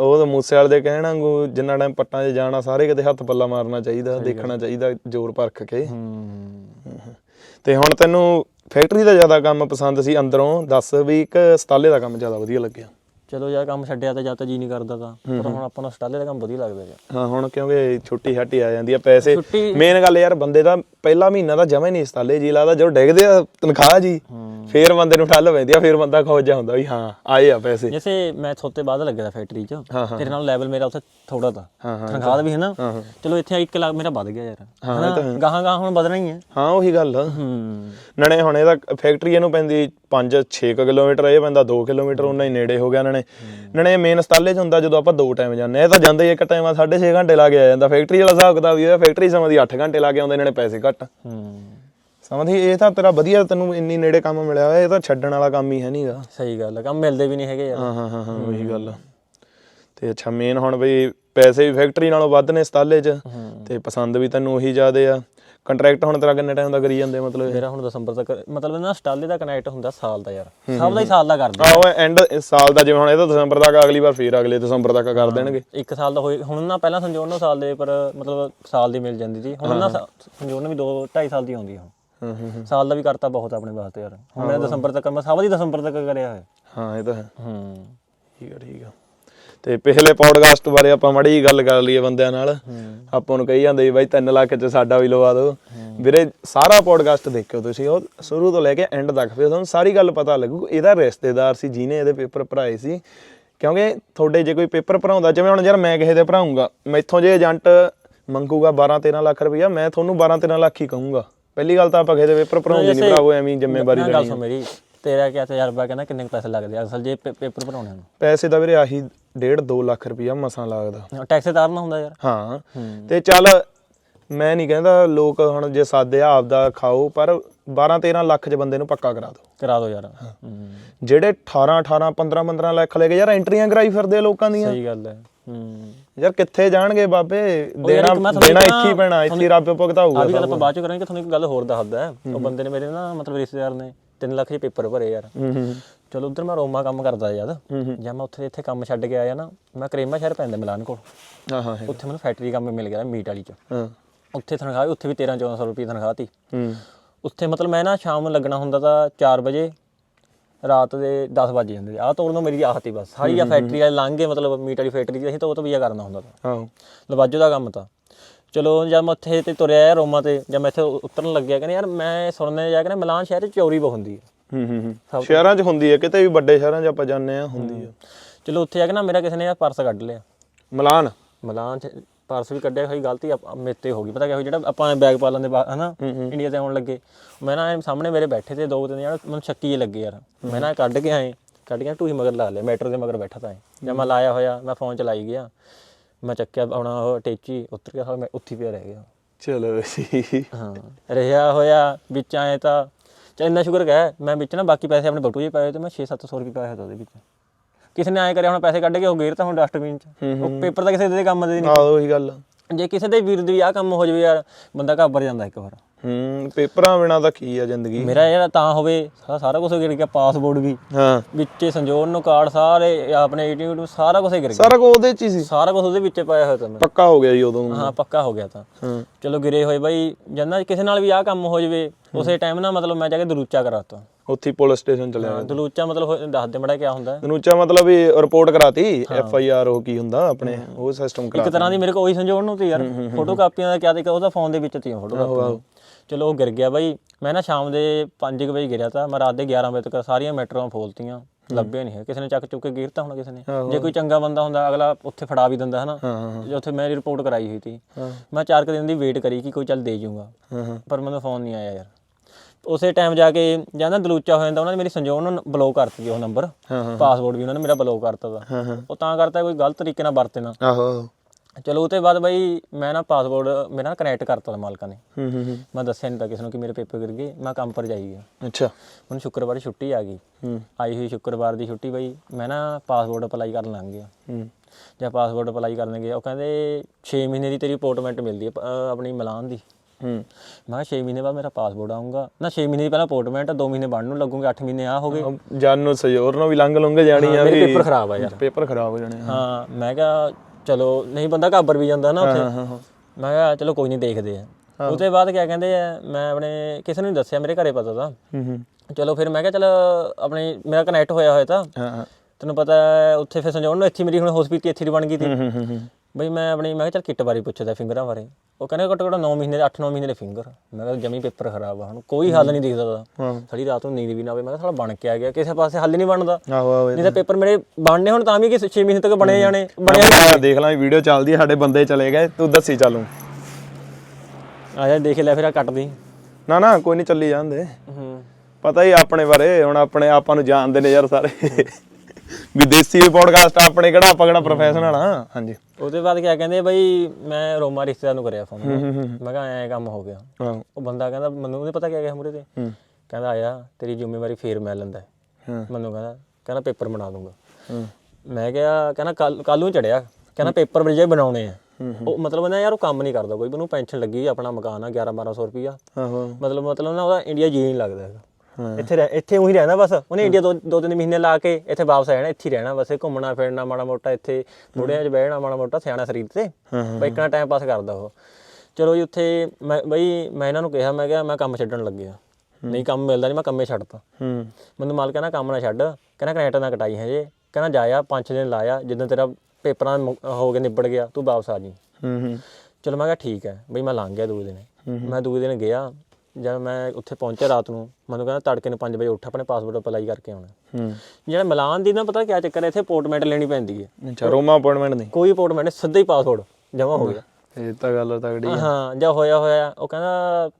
ਉਹ ਤਾਂ ਮੂਸੇ ਵਾਲੇ ਦੇ ਕਹਿਣਾ ਵਾਂਗੂ ਜਿੰਨਾ ਟਾਈਮ ਪੱਟਾਂ 'ਚ ਜਾਣਾ ਸਾਰੇ ਕਿਤੇ ਹੱਥ ਪੱਲਾ ਮਾਰਨਾ ਚਾਹੀਦਾ ਦੇਖਣਾ ਚਾਹੀਦਾ ਜ਼ੋਰ ਪਰਖ ਕੇ। ਹੂੰ। ਤੇ ਹੁਣ ਤੈਨੂੰ ਫੈਕਟਰੀ ਦਾ ਜ਼ਿਆਦਾ ਕੰਮ ਪਸੰਦ ਸੀ ਅੰਦਰੋਂ, ਦੱਸ ਵੀ ਕਿ ਸਤਾਲੇ ਦਾ ਕੰਮ ਜ਼ਿਆਦਾ ਵਧੀਆ ਲੱਗਿਆ। ਚਲੋ ਯਾਰ ਕੰਮ ਛੱਡਿਆ ਤਾਂ ਜਾਂ ਤਾਂ ਜੀ ਨਹੀਂ ਕਰਦਾ ਤਾਂ ਪਰ ਹੁਣ ਆਪਾਂ ਨੂੰ ਸਟਾਲੇ ਦਾ ਕੰਮ ਵਧੀਆ ਲੱਗਦਾ ਯਾਰ ਹਾਂ ਹੁਣ ਕਿਉਂਕਿ ਛੁੱਟੀ ਛਾਟੀ ਆ ਜਾਂਦੀ ਆ ਪੈਸੇ ਛੁੱਟੀ ਮੇਨ ਗੱਲ ਯਾਰ ਬੰਦੇ ਦਾ ਪਹਿਲਾ ਮਹੀਨਾ ਤਾਂ ਜਮਾ ਹੀ ਨਹੀਂ ਸਤਾਲੇ ਜੀ ਲੱਗਦਾ ਜਦੋਂ ਡਿੱਗਦੇ ਆ ਤਨਖਾਹ ਜੀ ਫੇਰ ਬੰਦੇ ਨੂੰ ਠੱਲ ਪੈਂਦੀ ਆ ਫੇਰ ਬੰਦਾ ਖੋਜ ਜਾ ਹੁੰਦਾ ਵੀ ਹਾਂ ਆਏ ਆ ਪੈਸੇ। ਜੈਸੇ ਮੈਂ ਥੋਤੇ ਬਾਅਦ ਲੱਗਿਆ ਫੈਕਟਰੀ 'ਚ ਹਾਂ, ਹਾਂ। ਤੇਰੇ ਨਾਲ ਲੈਵਲ ਮੇਰਾ ਉੱਥੇ ਥੋੜਾ ਤਾਂ ਹਾਂ ਹਾਂ ਤਨਖਾਹ ਦਾ ਵੀ ਹੈ ਨਾ। ਹਾਂ, ਹਾਂ। ਚਲੋ ਇੱਥੇ 1 ਲੱਖ ਮੇਰਾ ਵੱਧ ਗਿਆ ਯਾਰ ਹਾਂ, ਇਹ ਤਾਂ ਹੈ। ਗਾਹਾਂ ਗਾਹਾਂ ਹੁਣ ਵਧਣਾ ਹੀ ਹੈ। ਹਾਂ ਉਹੀ ਗੱਲ ਆ। ਹੂੰ। ਨਣੇ ਹੁਣ ਇਹਦਾ ਫੈਕਟਰੀ ਇਹਨੂੰ ਪੈਂਦੀ 5-6 ਕਿਲੋਮੀਟਰ ਇਹ ਪੈਂਦਾ 2 ਕਿਲੋਮੀਟਰ ਉਹਨਾਂ ਹੀ ਨੇੜੇ ਹੋ ਗਿਆ ਨਣੇ ਨਣੇ ਮੇਨ ਸਤਾਲੇ ਚ ਹੁੰਦਾ ਜਦੋਂ ਆਪਾਂ ਦੋ ਟਾਈਮ ਜਾਂਦੇ ਇਹ ਤਾਂ ਜਾਂਦੇ ਇੱਕ ਟਾਈਮ ਆ 6.5 ਘੰਟੇ ਲਾ ਕੇ ਆ ਜਾਂਦਾ। ਫੈਕਟਰੀ ਵਾਲਾ ਹਿਸਾਬ ਕਿਤਾਬ ਵੀ ਇਹ ਫੈਕਟਰੀ ਸਮਾਂ ਦੀ 8 ਘੰਟੇ ਲਾ ਕੇ ਆਉਂਦੇ ਇਹਨਾਂ ਨੇ ਪੈਸੇ ਘੱਟ। ਹੂੰ। ਸਮਝੀ ਇਹ ਤਾਂ ਤੇਰਾ ਵਧੀਆ ਤੈਨੂੰ ਇੰਨੀ ਨੇੜੇ ਕੰਮ ਮਿਲਿਆ ਹੋਇਆ ਇਹ ਤਾਂ ਛੱਡਣ ਵਾਲਾ ਕੰਮ ਹੀ ਹੈ ਨਹੀਂਗਾ ਸਹੀ ਗੱਲ ਕੰਮ ਮਿਲਦੇ ਵੀ ਨਹੀਂ ਹੈਗੇ ਯਾਰ। ਹਾਂ ਹਾਂ ਹਾਂ ਹਾਂ ਉਹੀ ਗੱਲ। ਤੇ ਅੱਛਾ ਮੇਨ ਹੁਣ ਬਈ ਪੈਸੇ ਵੀ ਫੈਕਟਰੀ ਨਾਲੋਂ ਵੱਧ ਨੇ ਸਤਾਲੇ ਚ ਤੇ ਪਸੰਦ ਵੀ ਤੈਨੂੰ ਉਹੀ ਜ਼ਿਆਦੇ ਆ। ਕੰਟਰੈਕਟ ਹੁਣ ਤੇਰਾ ਕਿੰਨੇ ਟਾਈਮ ਦਾ ਕਰੀ ਜਾਂਦੇ ਮਤਲਬ ਮੇਰਾ ਹੁਣ ਦਸੰਬਰ ਤੱਕ ਮਤਲਬ ਨਾ ਸਟਾਲੇ ਦਾ ਕਨੈਕਟ ਹੁੰਦਾ ਸਾਲ ਦਾ ਯਾਰ। ਸਭ ਦਾ ਹੀ ਸਾਲ ਦਾ ਕਰਦੇ ਆਹੋ ਐਂਡ ਸਾਲ ਦਾ ਜਿਵੇਂ ਹੁਣ ਇਹ ਤਾਂ ਦਸੰਬਰ ਤੱਕ ਅਗਲੀ ਵਾਰ ਫੇਰ ਅਗਲੇ ਦਸੰਬਰ ਤੱਕ ਕਰ ਦੇਣਗੇ। ਇੱਕ ਸਾਲ ਦਾ ਹੋਏ ਹੁਣ ਨਾ ਪਹਿਲਾਂ ਸੰਜੋਣ ਨੂੰ ਸਾਲ ਦੇ ਪਰ ਮਤਲਬ ਸਾਲ ਦੀ ਮਿਲ ਜਾਂਦੀ ਸੀ। ਹੁਣ ਨਾ ਸਾ- ਸੰਜੋਣ ਨੂੰ ਵੀ 2 2.5 ਸਾਲ ਦੀ ਆਉਂਦੀ ਹੁਣ। ਹੂੰ ਹੂੰ ਹੂੰ। ਸਾਲ ਦਾ ਵੀ ਕਰਤਾ ਬਹੁਤ ਆਪਣੇ ਵਾਸਤੇ ਯਾਰ। ਹੁਣ ਮੈਂ ਦਸੰਬਰ ਤੱਕ ਮੈਂ ਸਭ ਦੀ ਦਸੰਬਰ ਤੱਕ ਕਰਿਆ ਹੋਇਆ। ਹਾਂ ਇਹ ਤਾਂ ਹੈ। ਹੂੰ। ਠੀਕ ਆ ਠੀਕ ਆ। ਤੇ ਪਿਛਲੇ ਪੋਡਕਾਸਟ ਬਾਰੇ ਆਪਾਂ ਮੜੀ ਜੀ ਗੱਲ ਕਰ ਲਈਏ ਬੰਦਿਆਂ ਨਾਲ। ਆਪਾਂ ਨੂੰ ਕਹੀ ਜਾਂਦੇ ਵੀ ਬਾਈ 3 ਲੱਖ ਚ ਸਾਡਾ ਵੀ ਲਵਾ ਦਿਓ। ਵੀਰੇ ਸਾਰਾ ਪੋਡਕਾਸਟ ਦੇਖਿਓ ਤੁਸੀਂ ਉਹ ਸ਼ੁਰੂ ਤੋਂ ਲੈ ਕੇ ਐਂਡ ਤੱਕ। ਫਿਰ ਤੁਹਾਨੂੰ ਸਾਰੀ ਗੱਲ ਪਤਾ ਲੱਗੂ ਇਹਦਾ ਰਿਸ਼ਤੇਦਾਰ ਸੀ ਜਿਹਨੇ ਇਹਦੇ ਪੇਪਰ ਭਰਾਏ ਸੀ। ਕਿਉਂਕਿ ਤੁਹਾਡੇ ਜੇ ਕੋਈ ਪੇਪਰ ਭਰਾਉਂਦਾ ਜਿਵੇਂ ਹੁਣ ਯਾਰ ਮੈਂ ਕਿਸੇ ਦੇ ਭਰਾਉਂਗਾ ਮੈਥੋਂ ਜੇ ਏਜੰਟ ਮੰਗੂਗਾ 12 13 ਲੱਖ ਰੁਪਈਆ ਮੈਂ ਤੁਹਾਨੂੰ 12 13 ਲੱਖ ਹੀ ਕਹੂੰਗਾ। ਪਹਿਲੀ ਗੱਲ ਤਾਂ ਆਪਾਂ ਕਿਸੇ ਦੇ ਪੇਪਰ ਭਰਾਉਂਦੇ ਨਹੀਂ ਭਰਾਵੋ ਐਵੇਂ ਜ਼ਿੰਮੇਵਾਰੀ ਨਾ ਗੱਲ ਲੈਣੀ ਸੁਣ ਮੇਰੀ। ਤੇਰਾ ਕੀ ਤਜਰਬਾ ਕਹਿੰਦਾ ਕਿੰਨੇ ਕੁ ਪੈਸੇ ਲੱਗਦੇ ਆ? ਅਸਲ ਜੇ ਪੇ- ਪੇਪਰ ਭਰਾਉਣੇ ਨੂੰ ਪੈਸੇ ਤਾਂ ਵੀਰੇ ਆਹੀ 1.5 2 ਲੱਖ ਰੁਪਈਆ ਮਸਾਂ ਲੱਗਦਾ। ਟੈਕਸ ਤਾਰਨਾ ਹੁੰਦਾ ਯਾਰ। ਹਾਂ। ਹੂੰ। ਤੇ ਚੱਲ ਮੈਂ ਨਹੀਂ ਕਹਿੰਦਾ ਲੋਕ ਹੁਣ ਜੇ ਸਾਦੇ ਆ ਆਪਦਾ ਖਾਓ ਪਰ 12 13 ਲੱਖ ਚ ਬੰਦੇ ਨੂੰ ਪੱਕਾ ਕਰਾ ਦਿਓ। ਕਰਾ ਦੋ ਯਾਰ। ਹੂੰ। ਜਿਹੜੇ 18 18 15 15 ਲੱਖ ਲੈ ਕੇ ਯਾਰ ਐਂਟਰੀਆਂ ਕਰਾਈ ਫਿਰਦੇ ਆ ਲੋਕਾਂ ਦੀਆਂ। ਸਹੀ ਗੱਲ ਹੈ। ਹੂੰ। ਯਾਰ ਕਿੱਥੇ ਜਾਣਗੇ ਬਾਬੇ? ਯਾਰ ਦੇਣਾ ਇੱਕ ਮੈਂ ਤੁਹਾਨੂੰ ਦੇਣਾ ਇੱਕ ਇੱਥੇ ਹੀ ਨਾ- ਪੈਣਾ ਇੱਥੇ ਹੀ ਰੱਬ ਭੁਗਤਾਊਗਾ ਆ ਵੀ ਗੱਲ ਆਪਾਂ ਬਾਅਦ ਚ ਕਰਾਂਗੇ ਕਿ ਤੁਹਾਨੂੰ ਇੱਕ ਗੱਲ ਹੋਰ ਦੱਸਦਾ। ਹੈ। ਉਹ ਬੰਦੇ ਨੇ ਮੇਰੇ ਨਾ ਮਤਲਬ ਰਿਸ਼ਤੇਦਾਰ ਨੇ। 3 ਲੱਖ ਦੇ ਪੇਪਰ ਭਰੇ ਯਾਰ। ਹੂੰ ਹੂੰ। ਚਲੋ ਉਧਰ ਮੈਂ ਰੋਮਾ ਕੰਮ ਕਰਦਾ ਯਾਦ ਜਾਂ ਮੈਂ ਉੱਥੇ ਇੱਥੇ ਕੰਮ ਛੱਡ ਕੇ ਆਇਆ ਨਾ ਮੈਂ ਕਰੇਮਾ ਸ਼ਹਿਰ ਪੈਂਦਾ ਮਿਲਾਨ ਕੋਲ। ਹਾਂ ਹਾਂ ਹੈ। ਉੱਥੇ ਮੈਨੂੰ ਫੈਕਟਰੀ ਕੰਮ ਮਿਲ ਗਿਆ ਮੀਟ ਵਾਲੀ ਚ। ਹਾਂ। ਉੱਥੇ ਤਨਖਾਹ ਉੱਥੇ ਵੀ 13 1400 ਰੁਪਏ ਤਨਖਾਹ ਤੀ। ਹੂੰ। ਉੱਥੇ ਮਤਲਬ ਮੈਂ ਨਾ ਸ਼ਾਮ ਨੂੰ ਲੱਗਣਾ ਹੁੰਦਾ ਤਾਂ 4 ਵਜੇ ਰਾਤ ਦੇ 10 ਵਜੇ ਜਾਂਦੇ ਆਹ ਤੋੜਨੋਂ ਮੇਰੀ ਆਹਤੀ ਬਸ। ਸਾਰੀ ਆ ਫੈਕਟਰੀ ਵਾਲੇ ਲੰਘ ਗਏ ਮਤਲਬ ਮੀਟ ਵਾਲੀ ਫੈਕਟਰੀ ਦੀ ਅਸੀਂ ਤਾਂ ਉਹ ਤੋਂ ਵੀ ਕਰਨਾ ਹੁੰਦਾ ਤਾਂ ਆਹੋ ਲਵਾਜੋ ਦਾ ਕੰਮ ਤਾਂ। ਚਲੋ ਜਦ ਮੈਂ ਉੱਥੇ ਤੇ ਤੁਰਿਆ ਰੋਮਾ ਤੇ ਜਦ ਮੈਂ ਇੱਥੇ ਉਤਰਨ ਲੱਗਿਆ ਕਹਿੰਦੇ ਯਾਰ ਮੈਂ ਸੁਣਨੇ ਜਾ ਕੇ ਨਾ ਮਿਲਾਨ ਸ਼ਹਿਰ ਚ ਚੋਰੀ ਬਹੁਤ ਹੁੰਦੀ ਹੈ। ਹੂੰ ਹੂੰ ਹੂੰ। ਸ਼ਹਿਰਾਂ 'ਚ ਹੁੰਦੀ ਹੈ ਕਿਤੇ ਵੀ ਵੱਡੇ ਸ਼ਹਿਰਾਂ 'ਚ ਆਪਾਂ ਜਾਂਦੇ ਆ ਹੁੰਦੀ ਆ ਚਲੋ ਉੱਥੇ ਜਾ ਕੇ ਨਾ ਮੇਰਾ ਕਿਸੇ ਨੇ ਪਰਸ ਕੱਢ ਲਿਆ। ਮਲਾਨ? ਮਿਲਾਨ ਚ ਪਰਸ ਵੀ ਕੱਢਿਆ ਹੋਈ ਗਲਤੀ ਆਪ- ਮੇਤੇ ਹੋ ਗਈ। ਪਤਾ ਕਿਆ ਹੋਈ ਜਿਹੜਾ ਆਪਾਂ ਬੈਗ ਪਾ ਲੈਂਦੇ ਹਨਾ? ਇੰਡੀਆ ਤੇ ਆਉਣ ਲੱਗੇ। ਮੈਂ ਨਾ ਸਾਹਮਣੇ ਮੇਰੇ ਬੈਠੇ ਤੇ ਦੋ ਤਿੰਨ ਜਣੇ ਮੈਨੂੰ ਸ਼ੱਕੀ ਜਿਹੇ ਲੱਗੇ ਯਾਰ। ਮੈਂ ਨਾ ਕੱਢ ਕੇ ਆਏ ਕੱਢ ਕੇ ਟੂਹੀ ਮਗਰ ਲਾ ਲਿਆ ਮੈਟਰੋ ਦੇ ਮਗਰ ਬੈਠਾ ਤਾਂ ਜਦ ਮੈਂ ਲਾਇਆ ਹੋਇਆ ਮੈਂ ਫੋਨ ਚਲਾਈ ਗਿਆ। ਮੈਂ ਚੱਕਿਆ ਆਪਣਾ ਉਹ ਟੇਚੀ ਉੱਤਰ ਗਿਆ ਹੋਇਆ, ਮੈਂ ਉੱਥੇ ਹੀ ਪਿਆ ਰਹਿ ਗਿਆ। ਚਲੋ ਜੀ। ਹਾਂ ਰਿਹਾ ਹੋਇਆ ਵਿੱਚ ਆਏ ਤਾਂ ਚੱਲ ਇੰਨਾ ਸ਼ੁਕਰ ਹੈ ਮੈਂ ਵਿੱਚ ਨਾ ਬਾਕੀ ਪੈਸੇ ਆਪਣੇ ਬਟੂ 'ਚ ਪਾਏ ਤੇ ਮੈਂ 6-700 ਰੁਪਏ ਪਾਇਆ ਹੋਇਆ ਉਹਦੇ ਵਿੱਚ। ਕਿਸੇ ਨੇ ਐਂ ਕਰਿਆ ਹੁਣ ਪੈਸੇ ਕੱਢ ਕੇ ਉਹ ਗੇਰ ਤਾਂ ਹੁਣ ਡਸਟਬਿਨ 'ਚ। ਉਹ ਪੇਪਰ ਤਾਂ ਕਿਸੇ ਦੇ ਕੰਮ ਦੇ ਨਹੀਂ ਆਹ ਉਹੀ ਗੱਲ। ਜੇ ਕਿਸੇ ਦੇ ਵਿਰੁੱਧ ਵੀ ਆ ਕੰਮ ਹੋ ਜਾਵੇ ਯਾਰ ਬੰਦਾ ਘਾਬਰ ਜਾਂਦਾ ਇੱਕ ਵਾਰ। ਹੂੰ ਪੇਪਰਾਂ ਬਿਨਾ ਤਾਂ ਕੀ ਆ ਜ਼ਿੰਦਗੀ? ਮੇਰਾ ਯਾਰ ਤਾਂ ਹੋਵੇ ਸਾਰਾ- ਸਾਰਾ ਕੁਝ ਗਿਰ ਗਿਆ ਪਾਸਪੋਰਟ ਵੀ। ਹਾਂ। ਵਿੱਚੇ ਸੰਜੋਣ ਨੂੰ ਕਾਰਡ ਸਾਰੇ ਆਪਣੇ ਏਟੀਐਮ ਸਾਰਾ ਕੁਝ ਗਿਰ ਗਿਆ। ਸਾਰਾ ਕੁਝ ਉਹਦੇ 'ਚ ਹੀ ਸੀ? ਸਾਰਾ ਕੁਝ ਉਹਦੇ ਵਿੱਚ ਪਾਇਆ ਹੋਇਆ ਤਾਂ ਮੈਂ। ਪੱਕਾ ਹੋ ਗਿਆ ਜੀ ਉਦੋਂ। ਹਾਂ ਪੱਕਾ ਹੋ ਗਿਆ ਤਾਂ। ਹਾਂ। ਚਲੋ ਗਿਰੇ ਹੋਏ ਬਾਈ ਜੰਨਾ ਕਿਸੇ ਨਾਲ ਵੀ ਆ ਕੰਮ ਹੋ ਜਾਵੇ ਉਸੇ ਟਾਈਮ ਨਾ ਮਤਲਬ ਮੈਂ ਜਾ ਕੇ ਦਲੂਚਾ ਕਰਾਤਾ। ਉੱਥੇ ਪੁਲਿਸ ਸਟੇਸ਼ਨ ਚਲੇ ਹਾਂ, ਦਲੂਚਾ ਮਤਲਬ ਦੱਸ ਦੇ ਮੜਾ ਕੀ ਹੁੰਦਾ ਹੈ। ਤਨੂਚਾ ਮਤਲਬ ਵੀ ਰਿਪੋਰਟ ਕਰਾਤੀ ਐਫ ਆਈ ਆਰ ਉਹ ਕੀ ਹੁੰਦਾ ਆਪਣੇ ਉਹ ਸਿਸਟਮ ਕਰਾ ਇੱਕ ਤਰ੍ਹਾਂ ਦੀ ਮੇਰੇ ਕੋਲ ਉਹੀ ਸੰਜੋਣ ਨੂੰ ਤੇ ਯਾਰ ਫੋਟੋ ਕਾਪੀਆਂ ਦਾ ਕਿਆ ਤੇ ਉਹਦਾ ਫੋਨ ਦੇ ਵਿੱਚ ਤੀ ਫੋਟੋ ਚਲੋ ਉਹ ਗਿਰ ਗਿਆ ਬਾਈ। ਮੈਂ ਨਾ ਸ਼ਾਮ ਦੇ 5 ਵਜੇ ਗਿਰਿਆ ਤਾਂ ਮੈਂ ਰਾਤ ਦੇ 11 ਵਜੇ ਤੱਕ ਸਾਰੀਆਂ ਮੈਟਰੋਆਂ ਫੋਲਤੀਆਂ ਲੱਭਿਆ ਨਹੀਂ ਹੈ ਕਿਸੇ ਨੇ ਚੱਕ ਚੁੱਕ ਕੇ ਗਿਰਤਾ ਹੋਣਾ ਕਿਸੇ ਨੇ। ਜੇ ਕੋਈ ਚੰਗਾ ਬੰਦਾ ਹੁੰਦਾ ਅਗਲਾ ਉੱਥੇ ਫੜਾ ਵੀ ਦਿੰਦਾ ਹਨਾ। ਜੇ ਉੱਥੇ ਮੈਂ ਰਿਪੋਰਟ ਕਰਾਈ ਹੋਈ ਸੀ। ਮੈਂ ਚਾਰ ਕੁ ਦਿਨ ਦੀ ਵੇਟ ਕਰੀ ਕਿ ਕੋਈ ਚੱਲ ਦੇ ਜਾਊਗਾ ਹਾਂ ਪਰ ਮੈਨੂੰ ਫੋਨ ਨਹੀਂ ਆਇਆ ਯਾਰ। ਉਸੇ ਟਾਈਮ ਜਾ ਕੇ ਜਾਂਦਾ ਦਲੂਚਾ ਹੋ ਜਾਂਦਾ ਉਹਨਾਂ ਨੇ ਮੇਰੀ ਸੰਜੋਣ ਨੂੰ ਬਲੌਕ ਕਰਤੀ ਉਹ ਨੰਬਰ ਪਾਸਵਰਡ ਵੀ ਉਹਨਾਂ ਨੇ ਮੇਰਾ ਬਲੌਕ ਕਰਤਾ ਦਾ ਉਹ ਤਾਂ ਕਰਤਾ ਕੋਈ ਗਲਤ ਤਰੀਕੇ ਨਾਲ ਵਰਤੇ ਨਾ ਆਹੋ। ਚਲੋ ਉਹ ਤੋਂ ਬਾਅਦ ਬਈ ਮੈਂ ਨਾ ਪਾਸਪੋਰਟ ਮੇਰਾ ਨਾ ਕਨੈਕਟ ਕਰਤਾ ਤਾ ਮਾਲਕਾਂ ਨੇ। ਹੂੰ ਹੂੰ ਹੂੰ। ਮੈਂ ਦੱਸਿਆ ਨਹੀਂ ਤਾਂ ਕਿਸੇ ਨੂੰ ਕਿ ਮੇਰੇ ਪੇਪਰ ਗਿਰ ਗਏ ਮੈਂ ਕੰਮ ਪਰ ਜਾਈ ਗਿਆ। ਅੱਛਾ। ਹੁਣ ਸ਼ੁੱਕਰਵਾਰ ਛੁੱਟੀ ਆ ਗਈ। ਹੂੰ। ਆਈ ਹੋਈ ਸ਼ੁੱਕਰਵਾਰ ਦੀ ਛੁੱਟੀ ਬਈ ਮੈਂ ਨਾ ਪਾਸਪੋਰਟ ਅਪਲਾਈ ਕਰਨ ਲੰਘ ਗਿਆ। ਹੂੰ। ਜਾਂ ਪਾਸਪੋਰਟ ਅਪਲਾਈ ਕਰਨ ਗਿਆ ਉਹ ਕਹਿੰਦੇ 6 ਮਹੀਨੇ ਦੀ ਤੇਰੀ ਅਪੋਇੰਟਮੈਂਟ ਮਿਲਦੀ ਹੈ ਅਹ ਆਪਣੀ ਮਿਲਾਨ ਦੀ। ਹੂੰ। ਮੈਂ 6 ਮਹੀਨੇ ਬਾਅਦ ਮੇਰਾ ਪਾਸਪੋਰਟ ਆਊਗਾ। ਨਾ 6 ਮਹੀਨੇ ਦੀ ਪਹਿਲਾਂ ਅਪੋਇੰਟਮੈਂਟ 2 ਮਹੀਨੇ ਬਣਨ ਨੂੰ ਲੱਗੂਗੇ 8 ਮਹੀਨੇ ਆ ਹੋ ਗਏ। ਜਾਨ ਨੂੰ ਸਜੋਰ ਨੂੰ ਵੀ ਲੰਘ ਲੰਘ ਜਾਣੀ ਆ ਮੇਰੇ ਵੀ ਪੇਪਰ ਖਰਾਬ ਆ ਯਾਰ। ਪੇਪਰ ਖਰਾਬ ਹੋ ਜਾਣੇ ਆ। ਹਾਂ ਮੈਂ ਕਿਹਾ ਚਲੋ ਨਹੀਂ ਬੰਦਾ ਘਾਬਰ ਵੀ ਜਾਂਦਾ ਨਾ ਉੱਥੇ। ਹਾਂ ਹਾਂ ਮੈਂ ਕਿਹਾ ਚਲੋ ਕੋਈ ਨਹੀਂ ਦੇਖਦੇ ਆ। ਉਹ ਤੋਂ ਬਾਅਦ ਕਿਆ ਕਹਿੰਦੇ ਆ ਮੈਂ ਆਪਣੇ ਕਿਸੇ ਨੂੰ ਨਹੀਂ ਦੱਸਿਆ ਮੇਰੇ ਘਰੇ ਪਤਾ ਤਾਂ। ਹੂੰ ਹੂੰ। ਚਲੋ ਫਿਰ ਮੈਂ ਕਿਹਾ ਚਲ ਆਪਣੇ ਮੇਰਾ ਕਨੈਕਟ ਹੋਇਆ ਹੋਇਆ ਤਾਂ। ਹਾਂ ਹਾਂ। ਤੈਨੂੰ ਪਤਾ ਹੈ, ਉੱਥੇ ਫਿਰ ਸੰਜੋਣ ਨੂੰ ਇੱਥੇ ਮੇਰੀ ਹੁਣ ਹਸਪੀਟਲ ਇੱਥੇ ਦੀ ਬਣ ਗਈ ਤੀ। ਹੂੰ ਹੂੰ ਹੂੰ ਬਈ ਮੈਂ ਆਪਣੀ ਮੈਂ ਕਿਹਾ ਚਲ ਕਿੱਟ ਬਾਰੇ ਪੁੱਛਦਾ ਫਿੰਗਰਾਂ ਬਾਰੇ। ਉਹ ਕਹਿੰਦੇ ਘੱਟੋ ਘੱਟ 9 ਮਹੀਨੇ ਦੇ 8-9 ਮਹੀਨੇ ਦੇ ਫਿੰਗਰ। ਮੈਂ ਕਿਹਾ ਜਮੀ ਪੇਪਰ ਖਰਾਬ ਆ ਹੁਣ ਕੋਈ ਹੱਲ ਨਹੀਂ ਦਿਖਦਾ ਦਾ ਹਾਂ। ਸਾਰੀ ਰਾਤ ਨੂੰ ਨੀਂਦ ਵੀ ਨਾ ਆਵੇ ਮੈਂ ਕਿਹਾ ਸਾਲਾ ਬਣ ਕੇ ਆ ਗਿਆ ਕਿਸੇ ਪਾਸੇ ਹੱਲ ਨਹੀਂ ਬਣਦਾ। ਨਹੀਂ ਤਾਂ ਪੇਪਰ ਮੇਰੇ ਬਣਨੇ ਹੁਣ ਤਾਂ ਵੀ ਕਿ 6 ਮਹੀਨੇ ਤੱਕ ਬਣੇ ਜਾਣੇ ਬਣਿਆ ਦੇਖ ਲਾਂ ਵੀਡੀਓ ਚੱਲਦੀ ਆ, ਸਾਡੇ ਬੰਦੇ ਚਲੇ ਗਏ ਤੂੰ ਦੱਸੀ ਚੱਲੂ ਆ ਜਾ ਦੇਖ ਲੈ ਫਿਰ ਆ ਕੱਟਦੀ ਨਾ ਨਾ ਕੋਈ ਨਹੀਂ ਚੱਲੀ ਜਾਂਦੇ। ਹੂੰ। ਪਤਾ ਹੀ ਆਪਣੇ ਬਾਰੇ ਹੁਣ ਆਪਣੇ ਆਪਾਂ ਨੂੰ ਜਾਣਦੇ ਨੇ ਯਾਰ ਸਾਰੇ। ਵਿਦੇਸੀ ਪੋਡਕਾਸਟ ਆਪਣੇ ਕਿਹੜਾ ਆਪਾਂ ਕਿਹੜਾ ਪ੍ਰੋਫੈਸ਼ਨਲ ਆ? ਹਾਂਜੀ। ਉਹਦੇ ਬਾਅਦ ਕਿਆ ਕਹਿੰਦੇ ਬਈ ਮੈਂ ਰੋਮਾ ਰਿਸ਼ਤੇਦਾਰ ਨੂੰ ਕਰਿਆ ਫੋਨ ਮੈਂ ਕਿਹਾ ਐਂ ਕੰਮ ਹੋ ਗਿਆ। ਉਹ ਬੰਦਾ ਕਹਿੰਦਾ ਮੈਨੂੰ ਉਹਨੇ ਪਤਾ ਕਿਆ ਗਿਆ ਮੂਰੇ ਤੇ। ਕਹਿੰਦਾ ਆਇਆ ਤੇਰੀ ਜ਼ਿੰਮੇਵਾਰੀ ਫੇਰ ਮੈਂ ਲੈਂਦਾ ਮੈਨੂੰ ਕਹਿੰਦਾ ਕਹਿੰਦਾ ਪੇਪਰ ਬਣਾ ਦੂੰਗਾ। ਮੈਂ ਕਿਹਾ ਕਹਿੰਦਾ ਕੱਲ ਕੱਲ ਨੂੰ ਚੜਿਆ। ਕਹਿੰਦਾ ਪੇਪਰ ਵਜੇ ਬਣਾਉਣੇ ਆ। ਉਹ ਮਤਲਬ ਨਾ ਯਾਰ ਉਹ ਕੰਮ ਨਹੀਂ ਕਰਦਾ ਕੋਈ ਉਹਨੂੰ ਪੈਨਸ਼ਨ ਲੱਗੀ ਆਪਣਾ ਮਕਾਨ ਆ 11 1200 ਰੁਪਈਆ। ਆਹੋ। ਮਤਲਬ ਮਤਲਬ ਨਾ ਉਹਦਾ ਇੰਡੀਆ ਜੀ ਨਹੀਂ ਲੱਗਦਾ ਹੈਗਾ। ਇੱਥੇ ਰਹਿ- ਇੱਥੇ ਉਹੀ ਰਹਿਣਾ ਬਸ। ਉਹਨੇ ਇੰਡੀਆ ਦੋ ਦੋ ਤਿੰਨ ਮਹੀਨੇ ਲਾ ਕੇ ਇੱਥੇ ਵਾਪਸ ਆ ਜਾਣਾ ਇੱਥੇ ਹੀ ਰਹਿਣਾ ਬਸ। ਇਹ ਘੁੰਮਣਾ ਫਿਰਨਾ ਮਾੜਾ ਮੋਟਾ ਇੱਥੇ ਬੁੜਿਆਂ 'ਚ ਬਹਿਣਾ ਮਾੜਾ ਮੋਟਾ ਸਿਆਣਾ ਸਰੀਰ ਤੇ। ਹਾਂ, ਹਾਂ, ਬਈ ਇਕਣਾ ਟਾਈਮ ਪਾਸ ਕਰਦਾ ਉਹ। ਚਲੋ ਜੀ ਉੱਥੇ ਮੈਂ ਬਈ ਮੈਂ ਇਹਨਾਂ ਨੂੰ ਕਿਹਾ ਮੈਂ ਕਿਹਾ ਮੈਂ ਕੰਮ ਛੱਡਣ ਲੱਗਿਆ। ਨਹੀਂ ਕੰਮ ਮਿਲਦਾ ਨਹੀਂ ਮੈਂ ਕੰਮੇ ਛੱਡਤਾ ਹੂੰ। ਮੈਨੂੰ ਮਾਲ ਕਹਿੰਦਾ ਕੰਮ ਨਾ ਛੱਡ। ਕਹਿੰਦਾ ਕਨੈਕਟ ਨਾ ਕਟਾਈ ਹਜੇ। ਕਹਿੰਦਾ ਜਾਇਆ ਪੰਜ ਛੇ ਦਿਨ ਲਾਇਆ ਜਦੋਂ ਤੇਰਾ ਪੇਪਰਾਂ ਹੋ ਕੇ ਨਿਬੜ ਗਿਆ ਤੂੰ ਵਾਪਸ ਆ ਜੀ। ਹੂੰ ਹੂੰ। ਚਲੋ ਮੈਂ ਕਿਹਾ ਠੀਕ ਹੈ ਬਈ ਮੈਂ ਲੰਘ ਗਿਆ ਦੂਜੇ ਦਿਨ। ਮੈਂ ਦੂਜੇ ਦਿਨ ਗਿਆ। ਜਦ ਮੈਂ ਉੱਥੇ ਪਹੁੰਚਿਆ ਰਾਤ ਨੂੰ ਮੈਨੂੰ ਕਹਿੰਦਾ ਤੜਕੇ ਨੂੰ 5 ਵਜੇ ਉੱਠ ਆਪਣੇ ਪਾਸਪੋਰਟ ਅਪਲਾਈ ਕਰਕੇ ਆਉਣਾ। ਹੂੰ। ਜਿਹੜਾ ਮਿਲਾਨ ਦੀ ਨਾ ਪਤਾ ਕੀ ਚੱਕਰ ਹੈ ਇੱਥੇ ਅਪੋਇੰਟਮੈਂਟ ਲੈਣੀ ਪੈਂਦੀ ਹੈ। ਅੱਛਾ ਰੋਮਾ ਅਪਾਇੰਟਮੈਂਟ ਨਹੀਂ? ਕੋਈ ਅਪੋਇੰਟਮੈਂਟ ਸਿੱਧਾ ਹੀ ਪਾਸਪੋਰਟ ਜਮਾ ਹੋ ਗਿਆ। ਇਹ ਤਾਂ ਗੱਲ ਤਗੜੀ ਆ ਹਾਂ ਜਾਂ ਹੋਇਆ ਹੋਇਆ ਉਹ ਕਹਿੰਦਾ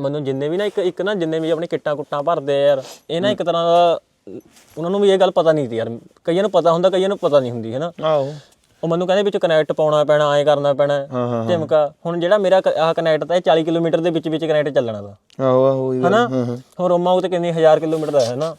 ਮੈਨੂੰ ਜਿੰਨੇ ਵੀ ਨਾ ਇੱਕ ਇੱਕ ਨਾ ਜਿੰਨੇ ਵੀ ਆਪਣੀ ਕਿੱਟਾਂ ਕੁੱਟਾਂ ਭਰਦੇ ਯਾਰ ਇਹ ਨਾ ਇੱਕ ਤਰ੍ਹਾਂ ਦਾ ਉਹਨਾਂ ਨੂੰ ਵੀ ਇਹ ਗੱਲ ਪਤਾ ਨਹੀਂ ਸੀ ਯਾਰ। ਕਈਆਂ ਨੂੰ ਪਤਾ ਹੁੰਦਾ ਕਈਆਂ ਨੂੰ ਪਤਾ ਨਹੀਂ ਹੁੰਦੀ ਹੈ ਨਾ? ਆਹੋ। ਉਹ ਮੈਨੂੰ ਕਹਿੰਦੇ ਵਿੱਚ ਕਨੈਕਟ ਪਾਉਣਾ ਪੈਣਾ ਐਂ ਕਰਨਾ ਪੈਣਾ। ਹਾਂ ਹਾਂ ਝਿਮਕਾ ਹੁਣ ਜਿਹੜਾ ਮੇਰਾ ਕ- ਆਹ ਕਨੈਕਟ ਤਾਂ ਇਹ 40 ਕਿਲੋਮੀਟਰ ਦੇ ਵਿੱਚ ਵਿੱਚ ਕਨੈਕਟ ਚੱਲਣਾ ਦਾ ਆਹੋ ਆਹੋ ਗੱਲ। ਹਨਾ? ਹੁਣ ਰੋਮਾ ਤੇ ਕਿੰਨੀ ਹਜ਼ਾਰ ਕਿਲੋਮੀਟਰ ਦਾ ਹੈ ਨਾ।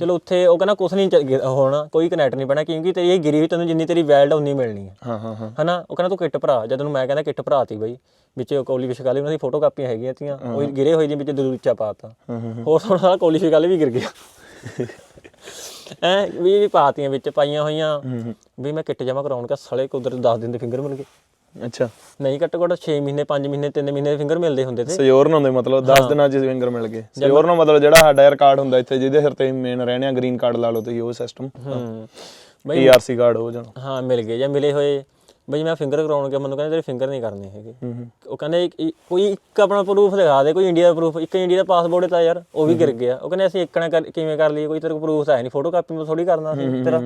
ਚਲੋ ਉੱਥੇ ਉਹ ਕਹਿੰਦਾ ਕੁਛ ਨਹੀਂ ਹੋਣਾ ਕੋਈ ਕਨੈਕਟ ਨਹੀਂ ਪੈਣਾ ਕਿਉਂਕਿ ਤੇਰੀ ਇਹ ਗਿਰੀ ਹੋਈ ਤੈਨੂੰ ਜਿੰਨੀ ਤੇਰੀ ਵੈਲਡ ਉਨੀ ਮਿਲਣੀ ਹੈ ਹਾਂ ਹਾਂ ਹਾਂ। ਹਨਾ? ਉਹ ਕਹਿੰਦਾ ਤੂੰ ਕਿੱਟ ਭਰਾ ਜਦ ਨੂੰ ਮੈਂ ਕਹਿੰਦਾ ਕਿੱਟ ਭਰਾ ਤੀ ਬਈ। ਵਿੱਚ ਕੋਲੀ ਵਿਸ਼ਕਾਲੀ ਉਹਨਾਂ ਦੀ ਫੋਟੋ ਕਾਪੀਆਂ ਹੈਗੀਆਂ ਤੀਆਂ ਉਹ ਗਿਰੇ ਹੋਏ ਦੀ ਵਿੱਚ ਦਲੂਚਾ ਪਾਤਾ ਹਾਂ ਹਾਂ ਹੋਰ ਥੋੜਾ ਕੋਲੀ ਵਿਸ਼ਕਾਲੀ ਵੀ ਗਿਰ ਗਿਆ ਐ ਵੀ ਵੀ ਪਾਤੀਆਂ ਵਿੱਚ ਪਾਈਆਂ ਹੋਈਆਂ। ਵੀ ਮੈਂ ਕਿੱਟ ਜਮਾ ਕਰਾਉਣ ਕਾ ਸਲੇ ਕੁਦਰ 10 ਦਿਨ ਦੇ ਫਿੰਗਰ ਮਿਲ ਗਏ। ਅੱਛਾ। ਨਹੀਂ ਘੱਟੋ ਘੱਟ 6 ਮਹੀਨੇ 5 ਮਹੀਨੇ 3 ਮਹੀਨੇ ਦੇ ਫਿੰਗਰ ਮਿਲਦੇ ਹੁੰਦੇ ਤੇ। ਸਯੋਰ ਹੁੰਦੇ ਮਤਲਬ 10 ਦਿਨਾਂ ਚ ਫਿੰਗਰ ਮਿਲ ਗਏ। ਸਯੋਰ ਨੂੰ ਮਤਲਬ ਜਿਹੜਾ ਸਾਡਾ ਯਾਰ ਕਾਰਡ ਹੁੰਦਾ ਇੱਥੇ ਜਿਹਦੇ ਸਿਰ ਤੇ ਮੇਨ ਰਹਿਣੇ ਆ ਗ੍ਰੀਨ ਕਾਰਡ ਲਾ ਲਓ ਤੁਸੀਂ ਉਹ ਸਿਸਟਮ ਹੂੰ। ਬਈ ਪੀਆਰਸੀ ਕਾਰਡ ਹੋ ਜਾਣਾ। ਹਾਂ ਮਿਲ ਗਏ ਜਾਂ ਮਿਲੇ ਹੋਏ। ਬਈ ਮੈਂ ਫਿੰਗਰ ਕਰਾਉਣ ਗਿਆ ਮੈਨੂੰ ਕਹਿੰਦੇ ਤੇਰੇ ਫਿੰਗਰ ਨਹੀਂ ਕਰਨੇ ਹੈਗੇ। ਉਹ ਕਹਿੰਦੇ ਇੱਕ- ਇੱਕ- ਕੋਈ ਇੱਕ ਆਪਣਾ ਪ੍ਰੂਫ ਦਿਖਾ ਦੇ ਕੋਈ ਇੰਡੀਆ ਦਾ ਪ੍ਰੂਫ ਇੱਕ ਇੰਡੀਆ ਦਾ ਪਾਸਪੋਰਟ ਤਾਂ ਯਾਰ ਉਹ ਵੀ ਗਿਰ ਗਿਆ। ਉਹ ਕਹਿੰਦੇ ਅਸੀਂ ਇੱਕਣਾ ਕਰ ਕਿਵੇਂ ਕਰ ਲਈਏ ਕੋਈ ਤੇਰੇ ਕੋਲ ਪ੍ਰੂਫ ਤਾਂ ਹੈ ਨਹੀਂ ਫੋਟੋ ਕਾਪੀ ਮੈਂ ਥੋੜੀ ਕਰਨਾ ਸੀ ਤੇਰਾ।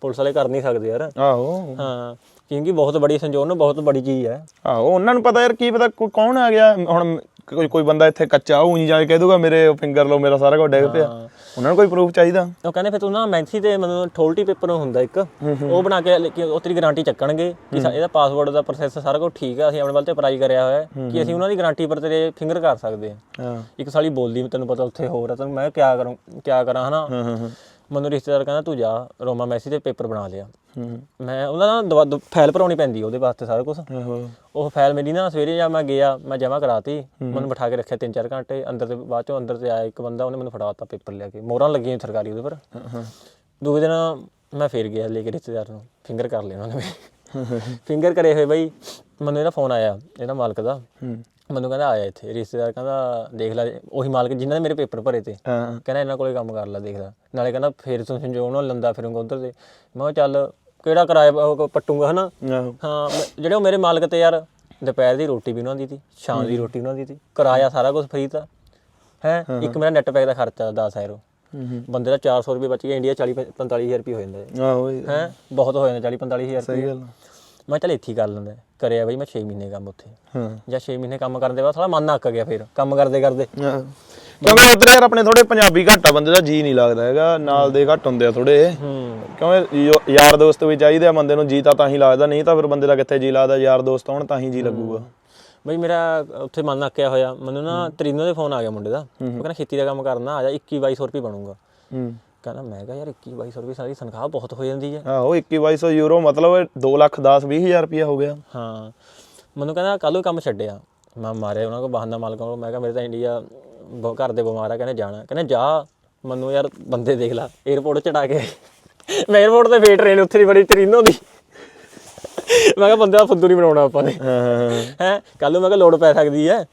ਪੁਲਿਸ ਵਾਲੇ ਕਰ ਨਹੀਂ ਸਕਦੇ ਯਾਰ। ਆਹੋ। ਹਾਂ ਕਿਉਂਕਿ ਬਹੁਤ ਬੜੀ ਸੰਜੋਨ ਨੂੰ ਬਹੁਤ ਬੜੀ ਚੀਜ਼ ਹੈ। ਆਹੋ ਉਹਨਾਂ ਨੂੰ ਪਤਾ ਯਾਰ ਕੀ ਪਤਾ ਕੋ- ਕੌਣ ਆ ਗਿਆ ਹੁਣ ਕੋਈ ਕੋਈ ਬੰਦਾ ਇੱਥੇ ਕੱਚਾ ਉਹ ਉਂਝ ਜਾ ਕੇ ਕਹਿ ਦੂਗਾ ਮੇਰੇ ਫਿੰਗਰ ਲਓ ਮੇਰਾ ਸਾਰਾ ਕੁਝ ਡਿੱਗ ਪਿਆ। ਉਹਨਾਂ ਨੂੰ ਕੋਈ ਪ੍ਰੂਫ ਚਾਹੀਦਾ? ਉਹ ਕਹਿੰਦੇ ਫਿਰ ਤੂੰ ਨਾ ਮੈਂਥੀ ਤੇ ਮੈਨੂੰ ਠੋਲਟੀ ਪੇਪਰ ਹੁੰਦਾ ਇੱਕ ਉਹ ਬਣਾ ਕੇ ਲੈ ਉਹ ਤੇਰੀ ਗਾਰੰਟੀ ਚੱਕਣਗੇ ਕਿ ਇਹਦਾ ਪਾਸਵਰਡ ਦਾ ਪ੍ਰੋਸੈਸ ਸਾਰਾ ਕੁਝ ਠੀਕ ਆ ਅਸੀਂ ਆਪਣੇ ਵੱਲ ਤੇ ਅਪਲਾਈ ਕਰਿਆ ਹੋਇਆ ਹੈ ਕਿ ਅਸੀਂ ਉਹਨਾਂ ਦੀ ਗਾਰੰਟੀ ਪਰ ਤੇਰੇ ਫਿੰਗਰ ਕਰ ਸਕਦੇ ਹਾਂ। ਇੱਕ ਸਾਲੀ ਬੋਲਦੀ ਤੈਨੂੰ ਪਤਾ ਉੱਥੇ ਹੋਰ ਆ ਤੈਨੂੰ ਮੈਂ ਕਿਆ ਕਰੂੰ ਕਿਆ ਕਰਾਂ ਹਨਾ? ਮੈਨੂੰ ਰਿਸ਼ਤੇਦਾਰ ਕਹਿੰਦਾ ਤੂੰ ਜਾ ਰੋਮਾ ਮੈਸੀ ਤੇ ਪੇਪਰ ਬਣਾ ਲਿਆ। ਹੂੰ। ਮੈਂ ਉਹਦਾ ਨਾ ਦਵਾ- ਦ- ਫਾਈਲ ਭਰਾਉਣੀ ਪੈਂਦੀ ਉਹਦੇ ਵਾਸਤੇ ਸਾਰਾ ਕੁਝ ਉਹ ਫਾਈਲ ਮੇਰੀ ਨਾ ਸਵੇਰੇ ਜਾਂ ਮੈਂ ਗਿਆ ਮੈਂ ਜਮ੍ਹਾਂ ਕਰਾਤੀ ਮੈਨੂੰ ਬਿਠਾ ਕੇ ਰੱਖਿਆ 3-4 ਘੰਟੇ ਅੰਦਰ ਤੇ ਬਾਅਦ ਚੋਂ ਅੰਦਰ ਤੇ ਆਇਆ ਇੱਕ ਬੰਦਾ ਉਹਨੇ ਮੈਨੂੰ ਫੜਾਤਾ ਪੇਪਰ ਲਿਆ ਕੇ। ਮੋਹਰਾਂ ਲੱਗੀਆਂ ਸਰਕਾਰੀ ਉਹਦੇ ਪਰ। ਦੂਜੇ ਦਿਨ ਮੈਂ ਫੇਰ ਗਿਆ ਲੈ ਕੇ ਰਿਸ਼ਤੇਦਾਰ ਨੂੰ। ਫਿੰਗਰ ਕਰ ਲਿਆ ਉਹਨਾਂ ਨੇ। ਫਿੰਗਰ ਕਰੇ ਹੋਏ ਬਈ ਮੈਨੂੰ ਇਹਦਾ ਫੋਨ ਆਇਆ ਇਹਦਾ ਮਾਲਕ ਦਾ। ਮੈਨੂੰ ਕਹਿੰਦਾ ਆਇਆ ਇੱਥੇ ਰਿਸ਼ਤੇਦਾਰ ਕਹਿੰਦਾ ਦੇਖ ਲੈ ਉਹੀ ਮਾਲਕ ਜਿਨ੍ਹਾਂ ਨੇ ਮੇਰੇ ਪੇਪਰ ਭਰੇ ਤੇ। ਹਾਂ। ਕਹਿੰਦਾ ਇਹਨਾਂ ਕੋਲੇ ਕੰਮ ਕਰ ਲੈ ਦੇਖ ਲੈ। ਨਾਲੇ ਕਹਿੰਦਾ ਫੇਰ ਤੂੰ ਸੰਜੋਗ ਨਾਲ ਲੰਦਾ ਫਿਰੂੰਗਾ ਉਧਰ ਤੇ। ਮੈਂ ਕਿਹਾ ਚੱਲ ਕਿਹੜਾ ਕਿਰਾਇਆ ਪੱਟੂਗਾ ਹਨਾ? ਆਹੋ। ਹਾਂ ਜਿਹੜੇ ਉਹ ਮੇਰੇ ਮਾਲਕ ਤੇ ਯਾਰ ਦੁਪਹਿਰ ਦੀ ਰੋਟੀ ਵੀ ਉਹਨਾਂ ਦੀ ਸੀ ਸ਼ਾਮ ਦੀ ਰੋਟੀ ਉਹਨਾਂ ਦੀ ਸੀ ਕਿਰਾਇਆ ਸਾਰਾ ਕੁਝ ਫ੍ਰੀ ਤਾਂ। ਹੈ ਇੱਕ ਮੇਰਾ ਨੈਟ ਪੈਕ ਦਾ ਖਰਚਾ 10 ਯੂਰੋ ਹੂੰ ਹੂੰ। ਬੰਦੇ ਦਾ 400 ਰੁਪਏ ਬਚ ਗਿਆ ਇੰਡੀਆ 40 45000 ਰੁਪਏ ਹੋ ਜਾਂਦਾ ਆਹੋ ਇਹ ਹੈ ਬਹੁਤ ਹੋ ਜਾਂਦਾ 40 45000 ਸਹੀ ਰੁਪਏ। ਗੱਲ ਮੈਂ ਚੱਲ ਇੱਥੇ ਹੀ ਕਰ ਲੈਂਦਾ। ਕਰਿਆ ਬਈ ਮੈਂ 6 ਮਹੀਨੇ ਕੰਮ ਉੱਥੇ। ਹਾਂ। ਜਾਂ 6 ਮਹੀਨੇ ਕੰਮ ਕਰਨ ਦੇ ਬਾਅਦ ਸਾਲਾ ਮਨ ਅੱਕ ਗਿਆ ਫਿਰ ਕੰਮ ਕਰਦੇ ਕਰਦੇ। ਕਿਉਂਕਿ ਇੱਧਰ ਯਾਰ ਆਪਣੇ ਥੋੜੇ ਪੰਜਾਬੀ ਘੱਟ ਆ ਬੰਦੇ ਦਾ ਜੀ ਨਹੀਂ ਲੱਗਦਾ ਹੈਗਾ। ਨਾਲ ਦੇ ਘੱਟ ਹੁੰਦੇ ਆ ਥੋੜੇ ਹੂੰ। ਕਿਉਂਕਿ ਯਾਰ ਦੋਸਤ ਵੀ ਚਾਹੀਦੇ ਆ ਬੰਦੇ ਨੂੰ ਜੀ ਤਾਂ ਤਾਂ ਹੀ ਲੱਗਦਾ ਨਹੀਂ ਤਾਂ ਫਿਰ ਬੰਦੇ ਦਾ ਕਿੱਥੇ ਜੀ ਲੱਗਦਾ? ਯਾਰ ਦੋਸਤ ਹੋਣ ਤਾਂ ਹੀ ਜੀ ਲੱਗੂਗਾ। ਬਈ ਮੇਰਾ ਉੱਥੇ ਮਨ ਆਕਿਆ ਹੋਇਆ। ਮੈਨੂੰ ਨਾ ਤਰੀਨੋ ਦੇ ਫੋਨ ਆ ਗਿਆ ਮੁੰਡੇ ਦਾ। ਉਹ ਕਹਿੰਦਾ ਖੇਤੀ ਦਾ ਕੰਮ ਕਰਨਾ ਆ ਜਾ 21 2200 ਰੁਪਏ ਬਣੂਗਾ। ਹੂੰ। ਕਹਿੰਦਾ ਮੈਂ ਕਿਹਾ ਯਾਰ 21 2200 ਰੁਪਏ ਸਾਰੀ ਤਨਖਾਹ ਬਹੁਤ ਹੋ ਜਾਂਦੀ ਹੈ। ਹਾਂ ਉਹ 2100 ਯੂਰੋ ਮਤਲਬ 2 ਲੱਖ 10 20000 ਰੁਪਏ ਹੋ ਗਿਆ। ਹਾਂ ਮੈਨੂੰ ਕਹਿੰਦਾ ਕੱਲੋਂ ਕੰਮ ਛੱਡਿਆ। ਮੈਂ ਮਾਰੇ ਉਹਨਾਂ ਕੋ ਬਹਾਨਾ ਮਾਲਕਾਂ ਕੋਲ ਮੈਂ ਕਿਹਾ ਮੇਰੇ ਤਾਂ ਇੰਡੀਆ ਘਰ ਦੇ ਬਿਮਾਰ ਆ ਕਹਿੰਦੇ ਜਾਣਾ। ਕਹਿੰਦੇ ਜਾ ਮੈਨੂੰ ਯਾਰ ਬੰਦੇ ਦੇਖ ਲੈ 에어ਪੋਰਟ ਚੜਾ ਕੇ ਮੈਂ 에어ਪੋਰਟ ਤੇ ਵੇਟ ਟ੍ਰੇਨ ਉੱਥੇ ਦੀ ਬੜੀ ਟ੍ਰੇਨ ਹੁੰਦੀ ਮੈਂ ਕਿਹਾ ਬੰਦੇ ਦਾ ਫੁੱਦੂ ਨਹੀਂ ਬਣਾਉਣਾ ਆਪਾਂ ਨੇ। ਹੈ ਕੱਲ ਨੂੰ ਮੈਂ ਕਿਹਾ ਲੋੜ ਪੈ ਸਕਦੀ ਹੈ।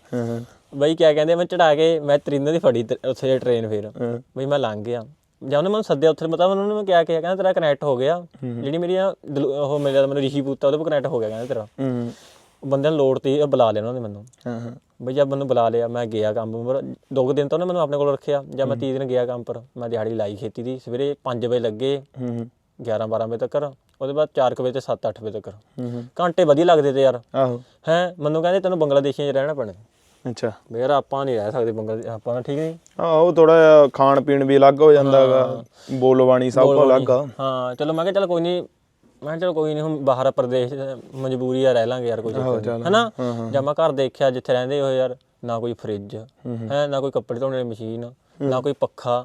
ਬਈ ਕਿਆ ਕਹਿੰਦੇ ਮੈਂ ਚੜਾ ਕੇ ਮੈਂ ਤ੍ਰਿੰਦ ਦੀ ਫੜੀ ਉੱਥੇ ਜੇ ਟ੍ਰੇਨ ਫੇਰ। ਬਈ ਮੈਂ ਲੰਘ ਗਿਆ। ਜਾਂ ਉਹਨੇ ਮੈਨੂੰ ਸੱਦਿਆ ਉੱਥੇ ਮਤਲਬ ਉਹਨਾਂ ਨੇ ਮੈਂ ਕਿਹਾ ਕਿਹਾ ਕਹਿੰਦਾ ਤੇਰਾ ਕਨੈਕਟ ਹੋ ਗਿਆ। ਜਿਹੜੀ ਮੇਰੀ ਉਹ ਮਿਲਿਆ ਮੈਨੂੰ ਰਿਸ਼ੀ ਪੂਤਾ ਉਹਦੇ ਕੋਲ ਕਨੈਕਟ ਹੋ ਗਿਆ ਕਹਿੰਦਾ ਤੇਰਾ। ਬੰਦਿਆਂ ਨੂੰ ਲੋੜ ਤੀ ਬੁਲਾ ਲਿਆ ਉਹਨਾਂ ਨੇ ਮੈਨੂੰ। ਹਾਂ ਹਾਂ। ਬਈ ਜਦ ਮੈਨੂੰ ਬੁਲਾ ਲਿਆ ਮੈਂ ਗਿਆ ਕੰਮ ਪਰ ਦੋ ਕੁ ਦਿਨ ਤਾਂ ਉਹਨੇ ਮੈਨੂੰ ਆਪਣੇ ਕੋਲ ਰੱਖਿਆ। ਜਦ ਮੈਂ 30 ਦਿਨ ਗਿਆ ਕੰਮ ਪਰ ਮੈਂ ਦਿਹਾੜੀ ਲਾਈ ਖੇਤੀ ਦੀ ਸਵੇਰੇ 5 ਵਜੇ ਲੱਗੇ ਹੂੰ 11 12 ਵਜੇ ਤੱਕ। ਉਹਦੇ ਬਾਅਦ 4 ਵਜੇ ਤੇ 7 8 ਵਜੇ ਤੱਕ। ਹੂੰ। ਘੰਟੇ ਵਧੀਆ ਲੱਗਦੇ ਤੇ ਯਾਰ। ਆਹੋ। ਹੈ ਮੈਨੂੰ ਕਹਿੰਦੇ ਤੈਨੂੰ ਬੰਗਲਾਦੇਸ਼ੀਆਂ 'ਚ ਰਹਿਣਾ ਪੈਣਾ। ਅੱਛਾ। ਯਾਰ ਆਪਾਂ ਨਹੀਂ ਰਹਿ ਸਕਦੇ ਬੰਗਲਾਦੇਸ਼ ਆਪਾਂ ਤਾਂ ਠੀਕ ਨਹੀਂ। ਆਹੋ ਥੋੜਾ ਖਾਣ ਪੀਣ ਵੀ ਅਲੱਗ ਹੋ ਜਾਂਦਾ ਹੈਗਾ। ਬੋਲਬਾਣੀ ਸਭ ਕੁਝ ਅਲੱਗ ਆ। ਹਾਂ ਚਲੋ ਮੈਂ ਕਿਹਾ ਚਲ ਕੋਈ ਨਹੀਂ ਮੈਂ ਚਲ ਕੋਈ ਨਹੀਂ ਹੁਣ ਬਾਹਰ ਪ੍ਰਦੇਸ਼ ਮਜਬੂਰੀ ਆ ਰਹਿ ਲਾਂਗੇ ਯਾਰ ਕੋਈ ਹੈਨਾ? ਜਦ ਮੈਂ ਘਰ ਦੇਖਿਆ ਜਿੱਥੇ ਰਹਿੰਦੇ ਹੋ ਯਾਰ ਨਾ ਕੋਈ ਫ੍ਰਿਜ ਹੈ ਨਾ ਕੋਈ ਕੱਪੜੇ ਧੋਣ ਵਾਲੀ ਮਸ਼ੀਨ ਨਾ ਕੋਈ ਪੱਖਾ।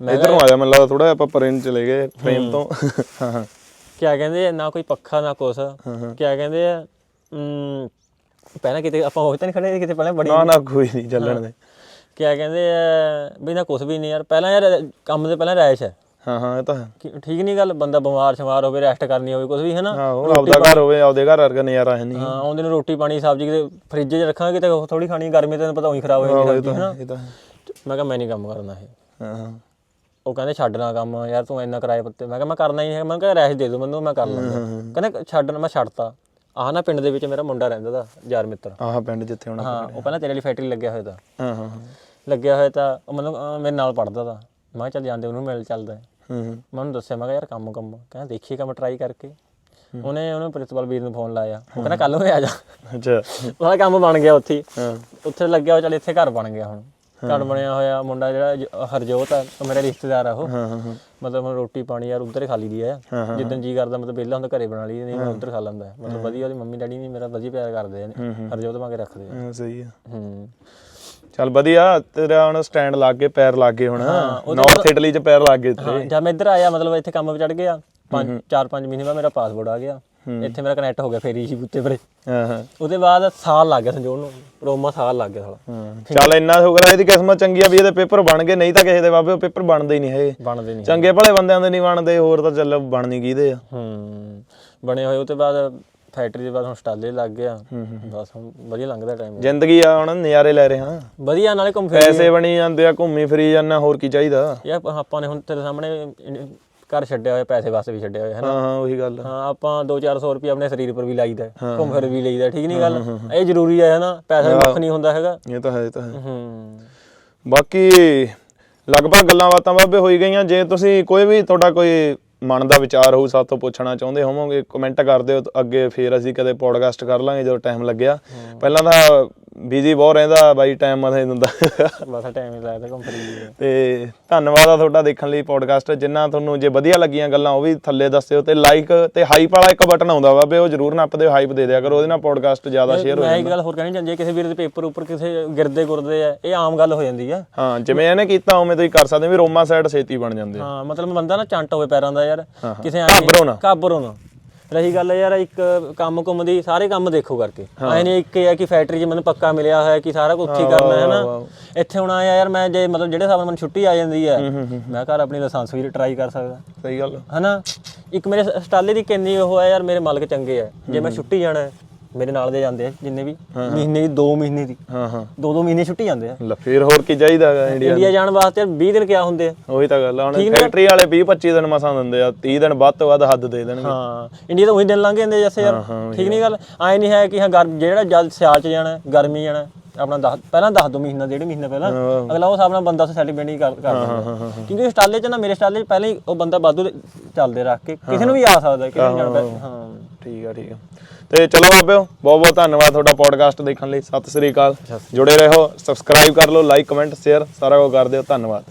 ਮੈਂ ਇਧਰ ਨੂੰ ਆ ਜਾ ਮੈਨੂੰ ਲੱਗਦਾ ਥੋੜਾ ਆਪਾਂ ਪਰਿੰਦ ਚਲੇ ਗਏ ਫਰੇਮ ਤੋਂ। ਹਾਂ ਹਾਂ। ਕਿਆ ਕਹਿੰਦੇ ਆ, ਨਾ ਕੋਈ ਪੱਖਾ ਨਾ ਕੁਛ। ਕਿਆ ਕਹਿੰਦੇ ਆ ਪਹਿਲਾਂ ਕਿਤੇ ਆਪਾਂ ਉਹ ਤਾਂ ਨਹੀਂ ਖੜੇ ਕਿਤੇ ਪਹਿਲਾਂ ਬੜੀ ਨਾ ਨਾ ਕੋਈ ਨਹੀਂ ਚੱਲਣ ਦੇ। ਕਿਆ ਕਹਿੰਦੇ ਆ ਵੀ ਨਾ ਕੁਛ ਵੀ ਨਹੀਂ ਯਾਰ ਪਹਿਲਾਂ ਯਾਰ ਕੰਮ ਦੇ ਪਹਿਲਾਂ ਰੈਸ਼ ਹੈ। ਹਾਂ ਹਾਂ ਇਹ ਤਾਂ ਹੈ। ਕਿ- ਠੀਕ ਨਹੀਂ ਗੱਲ ਬੰਦਾ ਬਿਮਾਰ ਸ਼ਮਾਰ ਹੋਵੇ ਰੈਸਟ ਕਰਨੀ ਹੋਵੇ ਕੁਝ ਵੀ ਹੈ ਨਾ? ਆਹੋ ਆਪਦਾ ਘਰ ਹੋਵੇ ਆਪਦੇ ਘਰ ਵਰਗਾ ਨਜ਼ਾਰਾ ਹੈ ਨਹੀਂ। ਹਾਂ ਆਉਂਦੇ ਨੂੰ ਰੋਟੀ ਪਾਣੀ ਸਬਜ਼ੀ ਕਿਤੇ ਫ੍ਰਿਜ 'ਚ ਰੱਖਾਂਗੇ ਕਿਤੇ ਥੋੜੀ ਖਾਣੀ ਗਰਮੀ ਤੈਨੂੰ ਪਤਾ ਉਹੀ ਖਰਾਬ ਹੋ ਜਾਂਦੀ ਇਹ ਸਬਜ਼ੀ ਤਾਂ ਹੈ ਨਾ? ਹੈ, ਇਹ ਤਾਂ ਹੈ। ਮੈਂ ਕਿਹਾ ਮੈਂ ਨਹੀਂ ਕੰਮ ਕਰਨਾ ਇਹ। ਹਾਂ ਹਾਂ। ਉਹ ਕਹਿੰਦੇ ਛੱਡਣਾ ਕੰਮ ਯਾਰ ਤੂੰ ਇੰਨਾ ਕਿਰਾਏ ਪੱਤੇ ਮੈਂ ਕਿਹਾ ਮੈਂ ਕਰਨਾ ਹੀ ਹੈ ਮੈਂ ਕਿਹਾ ਰੈਸ਼ ਦੇ ਦਿਓ ਮੈਨੂੰ ਮੈਂ ਕਰ ਲਾਂਗਾ ਕਹਿੰਦੇ ਛੱਡਣਾ ਮੈਂ ਛੱਡਤਾ। ਆਹ ਨਾ ਪਿੰਡ ਦੇ ਵਿੱਚ ਮੇਰਾ ਮੁੰਡਾ ਰਹਿੰਦਾ ਦਾ ਯਾਰ ਮਿੱਤਰ। ਆਹ ਪਿੰਡ ਜਿੱਥੇ ਹੁਣ ਹਾਂ ਉਹ ਪਹਿਲਾਂ ਤੇਰੇ ਲਈ ਫੈਕਟਰੀ ਲੱਗਿਆ ਹੋਇਆ ਤਾਂ। ਹਾਂ ਹਾਂ ਲੱਗਿਆ ਹੋਇਆ ਤਾਂ ਉਹ ਮਤਲਬ ਅਹ ਮੇਰੇ ਨਾਲ ਪੜਦਾ ਤਾਂ। ਮੈਂ ਕਿਹਾ ਚੱਲ ਜਾਂਦੇ ਉਹਨੂੰ ਮਿਲ ਚੱਲਦਾ ਹੈ। ਹੂੰ ਮੈਂ ਉਹਨੂੰ ਦੱਸਿਆ ਮੈਂ ਕਿਹਾ ਯਾਰ ਕੰਮ ਕੰਮ। ਕਹਿੰਦਾ ਦੇਖੀਏ ਕੰਮ ਟਰਾਈ ਕਰਕੇ। ਉਹਨੇ ਉਹਨੇ ਪ੍ਰਿੰਸੀਪਲ ਵੀਰ ਨੂੰ ਫੋਨ ਲਾਇਆ। ਉਹ ਕਹਿੰਦਾ ਕੱਲ ਨੂੰ ਆ ਜਾ। ਅੱਛਾ। ਉਹਦਾ ਕੰਮ ਬਣ ਗਿਆ ਉੱਥੇ। ਹੀ। ਹਾਂ ਉੱਥੇ ਲੱਗਿਆ ਉਹ ਚੱਲ ਇੱਥੇ ਘਰ ਬਣ ਗਿਆ ਹੁਣ। ਘਰ ਬਣਿਆ ਹੋਇਆ ਮੁੰਡਾ ਜਿਹੜਾ ਜ- ਹਰਜੋਤ ਆ ਉਹ ਮੇਰਾ ਰਿਸ਼ਤੇਦਾਰ ਆ ਉਹ। ਹਾਂ ਹਾਂ ਹਾਂ। ਮਤਲਬ ਹੁਣ ਰੋਟੀ ਪਾਣੀ ਯਾਰ ਉੱਧਰ ਹੀ ਖਾ ਲਈਦੀ ਆ। ਜਿੱਦਣ ਜੀ ਕਰਦਾ ਮਤਲਬ ਵਿਹਲਾ ਹੁੰਦਾ ਘਰੇ ਬਣਾ ਲਈ ਨਹੀਂ ਮੈਂ ਉੱਧਰ ਖਾ ਲੈਂਦਾ। ਮਤਲਬ ਵਧੀਆ ਉਹਦੀ ਮੰਮੀ ਡੈਡੀ ਨਹੀਂ ਮੇਰਾ ਵਧੀਆ ਪਿਆਰ ਕਰਦੇ ਆ ਹਰਜੋਤ ਵਾਂਗੇ ਰੱਖਦੇ ਆ। ਹਾਂ, ਸਹੀ ਆ। ਹੂੰ। ਚੱਲ ਵਧੀਆ ਤੇਰਾ ਹੁਣ ਸਟੈਂਡ ਲੱਗ ਗਏ ਪੈਰ ਲੱਗ ਗਏ ਹੁਣ ਨਾਰਥ ਇਟਲੀ ਚ ਪੈਰ ਲੱਗ ਗਏ ਤੇਰੇ ਜਦ ਮੈਂ ਇੱਧਰ ਆਇਆ ਮਤਲਬ ਇੱਥੇ ਕੰਮ ਚੜ ਗਿਆ। ਪੰਜ ਚਾਰ ਪੰਜ ਮਹੀਨੇ ਬਾਅਦ ਮੇਰਾ ਪਾਸਪੋਰਟ ਆ ਗਿਆ। ਇੱਥੇ ਮੇਰਾ ਕਨੈਕਟ ਹੋ ਗਿਆ ਫੇਰ ਹੀ ਬੁੱਤੇ ਪਰੇ ਹਾਂ ਹਾਂ। ਉਹਦੇ ਬਾਅਦ ਸਾਲ ਲੱਗ ਗਿਆ ਸੰਜੋਣ ਨੂੰ ਰੋਮਾ ਸਾਲ ਲੱਗ ਗਿਆ ਸਾਲਾ। ਚੱਲ ਇੰਨਾ ਸ਼ੁਕਰ ਹੈ ਇਹਦੀ ਕਿਸਮਤ ਚੰਗੀ ਆ ਵੀ ਇਹਦੇ ਪੇਪਰ ਬਣ ਗਏ ਨਹੀਂ ਤਾਂ ਕਿਸੇ ਦੇ ਬਾਬੇ ਉਹ ਪੇਪਰ ਬਣਦੇ ਹੀ ਨਹੀਂ ਹੈਗੇ। ਬਣਦੇ ਨਹੀਂ ਚੰਗੇ ਭਲੇ ਬੰਦਿਆਂ ਦੇ ਨਹੀਂ ਬਣਦੇ ਹੋਰ ਤਾਂ ਚੱਲ ਬਣ ਨਹੀਂ ਕੀਦੇ ਆ। ਹੂੰ ਬਣੇ ਹੋਏ ਉਹ ਤੋਂ ਬਾਅਦ ਫੈਕਟਰੀ ਦੇ ਬਾਅਦ ਹੁਣ ਸਟਾਲੇ ਲੱਗ ਗਿਆ। ਬਸ ਹੁਣ ਵਧੀਆ ਲੰਘਦਾ ਟਾਈਮ ਜ਼ਿੰਦਗੀ ਆ ਹੁਣ ਨਜ਼ਾਰੇ ਲੈ ਰਹੇ ਹਾਂ ਵਧੀਆ ਨਾਲੇ ਘੁੰਮ ਫਿਰ ਪੈਸੇ ਬਣੀ ਜਾਂਦੇ ਆ ਘੁੰਮੀ ਫਿਰੀ ਜਾਂਦਾ ਹੋਰ ਕੀ ਚਾਹੀਦਾ। ਯਾਰ ਆਪਾਂ ਨੇ ਹੁਣ ਤੇਰੇ ਸਾਹਮਣੇ ਘਰ ਛੱਡਿਆ ਹੋਇਆ ਪੈਸੇ ਵਾਸਤੇ ਵੀ ਛੱਡਿਆ ਹੋਇਆ ਹੈ ਨਾ ਹਾਂ ਹਾਂ ਉਹੀ ਗੱਲ ਆ। ਹਾਂ ਆਪਾਂ 2-400 ਰੁਪਏ ਆਪਣੇ ਸਰੀਰ ਪਰ ਵੀ ਲਾਈਦਾ ਹੈ, ਘੁੰਮ ਫਿਰ ਵੀ ਲਈਦਾ ਠੀਕ ਨਹੀਂ ਗੱਲ? ਇਹ ਜ਼ਰੂਰੀ ਹੈ ਨਾ ਪੈਸਾ ਮੁੱਖ ਨਹੀਂ ਹੁੰਦਾ ਹੈਗਾ। ਇਹ ਤਾਂ ਹੈ ਇਹ ਤਾਂ ਹੈ। ਹੂੰ। ਬਾਕੀ ਲਗਭਗ ਗੱਲਾਂ ਬਾਤਾਂ ਬਾਬੇ ਹੋਈ ਗਈਆਂ ਜੇ ਤੁਸੀਂ ਕੋਈ ਵੀ ਤੁਹਾਡਾ ਕੋਈ ਮਨ ਦਾ ਵਿਚਾਰ ਹੋਊ ਸਾਥੋਂ ਪੁੱਛਣਾ ਚਾਹੁੰਦੇ ਹੋਵੋਗੇ ਕਮੈਂਟ ਕਰ ਦਿਓ ਤਾਂ ਅੱਗੇ ਫੇਰ ਅਸੀਂ ਕਦੇ ਪੋਡਕਾਸਟ ਕਰ ਲਾਂਗੇ ਜਦੋਂ ਟਾਈਮ ਲੱਗਿਆ। ਪਹਿਲਾਂ ਤਾਂ ਬਿਜ਼ੀ ਬਹੁਤ ਰਹਿੰਦਾ ਬਾਈ ਟਾਈਮ ਮਥੇ ਦਿੰਦਾ ਬਸ ਟਾਈਮ ਹੀ ਲੱਗਦਾ ਲਈ ਤੇ ਧੰਨਵਾਦ ਆ ਤੁਹਾਡਾ ਦੇਖਣ ਲਈ ਪੋਡਕਾਸਟ ਜਿੰਨਾ ਤੁਹਾਨੂੰ ਜੇ ਵਧੀਆ ਲੱਗੀਆਂ ਗੱਲਾਂ ਉਹ ਵੀ ਥੱਲੇ ਦੱਸਿਓ ਤੇ ਲਾਈਕ ਤੇ ਹਾਈਪ ਵਾਲਾ ਇੱਕ ਬਟਨ ਆਉਂਦਾ ਬਾਬੇ ਉਹ ਜਰੂਰ ਨੱਪ ਦਿਓ ਹਾਈਪ ਦੇ ਦਿਆ ਕਰੋ ਉਹਦੇ ਨਾਲ ਪੋਡਕਾਸਟ ਜ਼ਿਆਦਾ ਸ਼ੇਅਰ ਹੋ ਮੈਂ ਇੱਕ ਗੱਲ ਹੋਰ ਕਹਿਣੀ ਚਾਹੁੰਦੀ ਕਿਸੇ ਵੀਰ ਦੇ ਪੇਪਰ ਉੱਪਰ ਕਿਸੇ ਗਿਰਦੇ ਗੁਰਦੇ ਆ ਇਹ ਆਮ ਗੱਲ ਹੋ ਜਾਂਦੀ ਆ। ਹਾਂ ਜਿਵੇਂ ਇਹਨੇ ਕੀਤਾ ਉਵੇਂ ਤੁਸੀਂ ਕਰ ਸਕਦੇ ਵੀ ਰੋਮਾ ਸਾਈਡ ਛੇਤੀ ਬਣ ਜਾਂਦੇ ਆ। ਹਾਂ ਮਤਲਬ ਬੰਦਾ ਨਾ ਚੰਟ ਹੋਵੇ ਪੈਰਾਂ ਦਾ ਯਾਰ ਕਿਸੇ ਐਂ ਘਾਬਰੋ ਨਾ। ਘਾਬਰੋ ਨਾ। ਰਹੀ ਗੱਲ ਯਾਰ ਇੱਕ ਕੰਮ ਕੁੰਮ ਦੀ ਸਾਰੇ ਕੰਮ ਦੇਖੋ ਕਰਕੇ। ਐ ਨਹੀਂ ਇੱਕ ਇਹ ਹੈ ਕਿ ਫੈਕਟਰੀ 'ਚ ਮੈਨੂੰ ਪੱਕਾ ਮਿਲਿਆ ਹੋਇਆ ਕਿ ਸਾਰਾ ਕੁਝ ਹੀ ਕਰਨਾ ਹੈ ਨਾ। ਇੱਥੇ ਹੁਣ ਆਇਆ ਯਾਰ ਮੈਂ ਜੇ ਮਤਲਬ ਜਿਹੜੇ ਹਿਸਾਬ ਨਾਲ ਮੈਨੂੰ ਛੁੱਟੀ ਆ ਜਾਂਦੀ ਹੈ ਮੈਂ ਘਰ ਆਪਣੀ ਲਾਇਸੈਂਸ ਵੀ ਟਰਾਈ ਕਰ ਸਕਦਾ। ਸਹੀ ਗੱਲ ਹਨਾ? ਇੱਕ ਮੇਰੇ ਸਟਾਲੇ ਦੀ ਕਿੰਨੀ ਉਹ ਹੈ ਯਾਰ ਮੇਰੇ ਮਾਲਕ ਚੰਗੇ ਆ। ਜੇ ਮੈਂ ਛੁੱਟੀ ਜਾਣਾ ਹੈ, ਮੇਰੇ ਨਾਲ ਦੇ ਜਾਂਦੇ ਆ ਜਿੰਨੇ ਵੀ। ਮਹੀਨੇ ਦੀ 2 ਮਹੀਨੇ ਦੀ। ਹਾਂ ਹਾਂ। ਦੋ ਦੋ ਮਹੀਨੇ ਛੁੱਟੀ ਜਾਂਦੇ ਆ। ਲੈ ਫੇਰ ਹੋਰ ਕੀ ਚਾਹੀਦਾ ਹੈਗਾ ਇੰਡੀਆ ਇੰਡੀਆ ਜਾਣ ਵਾਸਤੇ ਯਾਰ 20 ਦਿਨ ਕਿਆ ਹੁੰਦੇ ਆ? ਉਹੀ ਤਾਂ ਗੱਲ ਆ ਹੁਣ ਫੈਕਟਰੀ ਵਾਲੇ 20 25 ਦਿਨ ਮਸਾਂ ਦਿੰਦੇ ਆ 30 ਦਿਨ ਵੱਧ ਤੋਂ ਵੱਧ ਹੱਦ ਦੇ ਦੇਣਗੇ। ਹਾਂ ਇੰਡੀਆ ਤਾਂ ਉਹੀ ਦਿਨ ਲੰਘ ਜਾਂਦੇ ਜੈਸੇ ਯਾਰ। ਠੀਕ ਨਹੀਂ ਗੱਲ। ਐ ਨਹੀਂ ਹੈ ਕਿ ਹਾਂ ਜਿਹੜਾ ਜਦ ਸਿਆਲ ਚ ਜਾਣਾ ਗਰਮੀ ਜਾਣਾ। ਆਪਣਾ ਦਸ ਪਹਿਲਾਂ ਦੱਸ ਦੋ ਮਹੀਨਾ ਡੇਢ ਮਹੀਨਾ ਪਹਿਲਾਂ। ਅਗਲਾ ਉਹ ਹਿਸਾਬ ਨਾਲ ਬੰਦਾ ਸੈਲੀਬ੍ਰੇਟ ਹੀ ਕਰ ਕਰ ਦਿੰਦਾ ਕਿਉਂਕਿ ਸਟਾਲੇ ਚ ਨਾ ਮੇਰੇ ਸਟਾਲੇ ਚ ਪਹਿਲਾਂ ਹੀ ਉਹ ਬੰਦਾ ਵਾਧੂ ਚੱਲਦੇ ਰੱਖ ਕੇ ਕਿਸੇ ਨੂੰ ਵੀ ਆ ਸਕਦਾ ਕਿਸੇ ਨੂੰ ਜਾਣਦਾ। ਹਾਂ। ਠੀਕ ਆ ਠੀਕ ਆ। ਤੇ ਚਲੋ ਬਾਬਿਓ ਬਹੁਤ ਬਹੁਤ ਧੰਨਵਾਦ ਤੁਹਾਡਾ ਪੋਡਕਾਸਟ ਦੇਖਣ ਲਈ। ਸਤਿ ਸ੍ਰੀ ਅਕਾਲ। ਜੁੜੇ ਰਹੋ ਸਬਸਕ੍ਰਾਈਬ ਕਰ ਲਓ ਲਾਈਕ ਕਮੈਂਟ ਸ਼ੇਅਰ ਸਾਰਾ ਕੁਝ ਕਰ ਦਿਓ। ਧੰਨਵਾਦ।